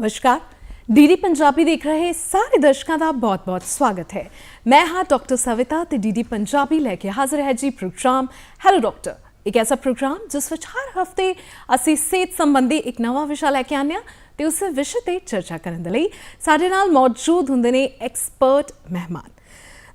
ਨਮਸਕਾਰ। ਡੀਡੀ ਪੰਜਾਬੀ ਦੇਖ ਰਹੇ ਸਾਰੇ ਦਰਸ਼ਕਾਂ ਦਾ ਬਹੁਤ-ਬਹੁਤ ਸਵਾਗਤ ਹੈ। ਮੈਂ ਹਾਂ ਡਾਕਟਰ ਸਵਿਤਾ ਤੇ ਡੀਡੀ ਪੰਜਾਬੀ ਲੈ ਕੇ ਹਾਜ਼ਰ ਹੈ ਜੀ ਪ੍ਰੋਗਰਾਮ ਹੈਲੋ ਡਾਕਟਰ ਇੱਕ ਐਸਾ ਪ੍ਰੋਗਰਾਮ ਜਿਸ ਵਿੱਚ ਹਰ ਹਫ਼ਤੇ ਅਸੀਂ ਸਿਹਤ ਸੰਬੰਧੀ ਇੱਕ ਨਵਾਂ ਵਿਸ਼ਾ ਲੈ ਕੇ ਆਉਂਦੇ ਹਾਂ ਤੇ ਉਸ ਵਿਸ਼ੇ ਤੇ ਚਰਚਾ ਕਰਨ ਦੇ ਲਈ ਸਾਡੇ ਨਾਲ ਮੌਜੂਦ ਹੁੰਦੇ ਨੇ ਐਕਸਪਰਟ ਮਹਿਮਾਨ।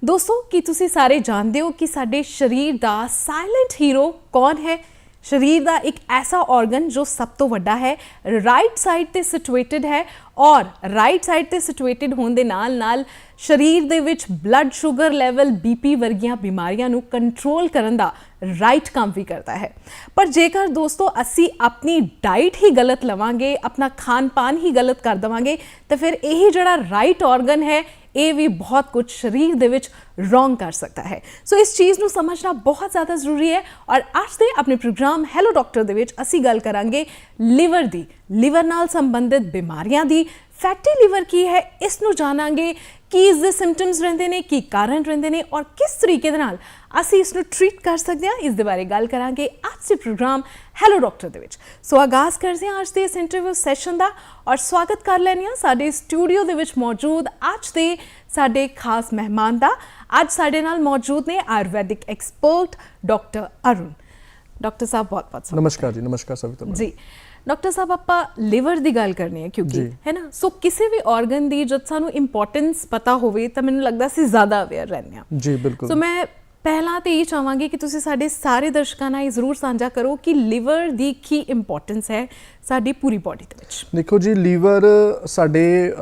ਦੋਸਤੋ, ਕੀ ਤੁਸੀਂ ਸਾਰੇ ਜਾਣਦੇ ਹੋ ਕਿ ਸਾਡੇ ਸਰੀਰ ਦਾ ਸਾਇਲੈਂਟ ਹੀਰੋ ਕੌਣ ਹੈ? ਸਰੀਰ ਦਾ ਇੱਕ ਐਸਾ ਆਰਗਨ ਜੋ ਸਭ ਤੋਂ ਵੱਡਾ ਹੈ ਰਾਈਟ ਸਾਈਡ ਤੇ ਸਿਚੁਏਟਡ ਹੈ ਔਰ ਰਾਈਟ ਸਾਈਡ ਤੇ ਸਿਚੁਏਟਡ ਹੋਣ ਦੇ ਨਾਲ ਨਾਲ ਸਰੀਰ ਦੇ ਵਿੱਚ ਬਲੱਡ ਸ਼ੂਗਰ ਲੈਵਲ ਬੀਪੀ ਵਰਗੀਆਂ ਬਿਮਾਰੀਆਂ ਨੂੰ ਕੰਟਰੋਲ ਕਰਨ ਦਾ ਰਾਈਟ ਕੰਮ ਵੀ ਕਰਦਾ ਹੈ ਪਰ ਜੇਕਰ ਦੋਸਤੋ ਅਸੀਂ ਆਪਣੀ ਡਾਈਟ ਹੀ ਗਲਤ ਲਵਾਂਗੇ ਆਪਣਾ ਖਾਣ ਪਾਨ ਹੀ ਗਲਤ ਕਰ ਦਵਾਂਗੇ ਤਾਂ ਫਿਰ ਇਹ ਜਿਹੜਾ ਰਾਈਟ ਆਰਗਨ ਹੈ ਇਹ ਵੀ ਬਹੁਤ ਕੁਝ ਸਰੀਰ ਦੇ ਵਿੱਚ ਰੋਂਗ ਕਰ ਸਕਦਾ ਹੈ। ਸੋ ਇਸ ਚੀਜ਼ ਨੂੰ ਸਮਝਣਾ ਬਹੁਤ ਜ਼ਿਆਦਾ ਜ਼ਰੂਰੀ ਹੈ ਔਰ ਅੱਜ ਦੇ ਆਪਣੇ ਪ੍ਰੋਗਰਾਮ ਹੈਲੋ ਡਾਕਟਰ ਦੇ ਵਿੱਚ ਅਸੀਂ ਗੱਲ ਕਰਾਂਗੇ ਲਿਵਰ ਦੀ। ਲਿਵਰ ਨਾਲ ਸੰਬੰਧਿਤ ਬਿਮਾਰੀਆਂ ਦੀ। ਫੈਟੀ ਲਿਵਰ ਕੀ ਹੈ, ਇਸ ਨੂੰ ਜਾਣਾਂਗੇ। ਕੀ ਇਸ ਦੇ ਸਿੰਪਟਮਸ ਰਹਿੰਦੇ ਨੇ, ਕੀ ਕਾਰਨ ਰਹਿੰਦੇ ਨੇ ਔਰ ਕਿਸ ਤਰੀਕੇ ਦੇ ਨਾਲ ਅਸੀਂ ਇਸ ਨੂੰ ਟ੍ਰੀਟ ਕਰ ਸਕਦੇ ਹਾਂ। ਇਸ ਦੇ ਬਾਰੇ ਗੱਲ ਕਰਾਂਗੇ ਅੱਜ ਦੇ ਪ੍ਰੋਗਰਾਮ ਹੈਲੋ ਡਾਕਟਰ ਦੇ ਵਿੱਚ। ਸੋ ਆਗਾਜ਼ ਕਰਦੇ ਹਾਂ ਅੱਜ ਦੇ ਇਸ ਇੰਟਰਵਿਊ ਸੈਸ਼ਨ ਦਾ ਔਰ ਸਵਾਗਤ ਕਰ ਲੈਂਦੇ ਹਾਂ ਸਾਡੇ ਸਟੂਡੀਓ ਦੇ ਵਿੱਚ ਮੌਜੂਦ ਅੱਜ ਦੇ ਸਾਡੇ ਖਾਸ ਮਹਿਮਾਨ ਦਾ। ਅੱਜ ਸਾਡੇ ਨਾਲ ਮੌਜੂਦ ਨੇ Ayurvedic expert doctor Arun doctor sahib ਬਹੁਤ ਬਹੁਤ ਸਵਾਗਤ। ਨਮਸਕਾਰ ਜੀ ਨਮਸਕਾਰ ਮੈਮ। ਜੀ। ਡਾਕਟਰ ਸਾਹਿਬ ਆਪਾਂ ਲਿਵਰ ਦੀ ਗੱਲ ਕਰਨੀ ਹੈ ਕਿਉਂਕਿ। ਹੈ ਨਾ? ਸੋ ਕਿਸੇ ਵੀ ਆਰਗਨ ਦੀ ਜਦ ਸਾਨੂੰ ਇੰਪੋਰਟੈਂਸ ਪਤਾ ਹੋਵੇ ਤਾਂ ਮੈਨੂੰ ਲੱਗਦਾ ਸੀ ਜ਼ਿਆਦਾ ਅਵੇਅਰ ਰਹਿੰਦੇ ਹਾਂ। ਜੀ ਬਿਲਕੁਲ। ਸੋ ਮੈਂ ਪਹਿਲਾਂ ਤੇ ਇਹ ਚਾਹਾਂਗੀ ਕਿ ਤੁਸੀਂ ਸਾਡੇ ਸਾਰੇ ਦਰਸ਼ਕਾਂ ਨਾਲ ਇਹ ਜ਼ਰੂਰ ਸਾਂਝਾ ਕਰੋ ਕਿ ਲੀਵਰ ਦੀ ਕੀ ਇੰਪੋਰਟੈਂਸ ਹੈ ਸਾਡੀ ਪੂਰੀ ਬਾਡੀ ਦੇ ਵਿੱਚ। ਦੇਖੋ ਜੀ, ਲੀਵਰ ਸਾਡੇ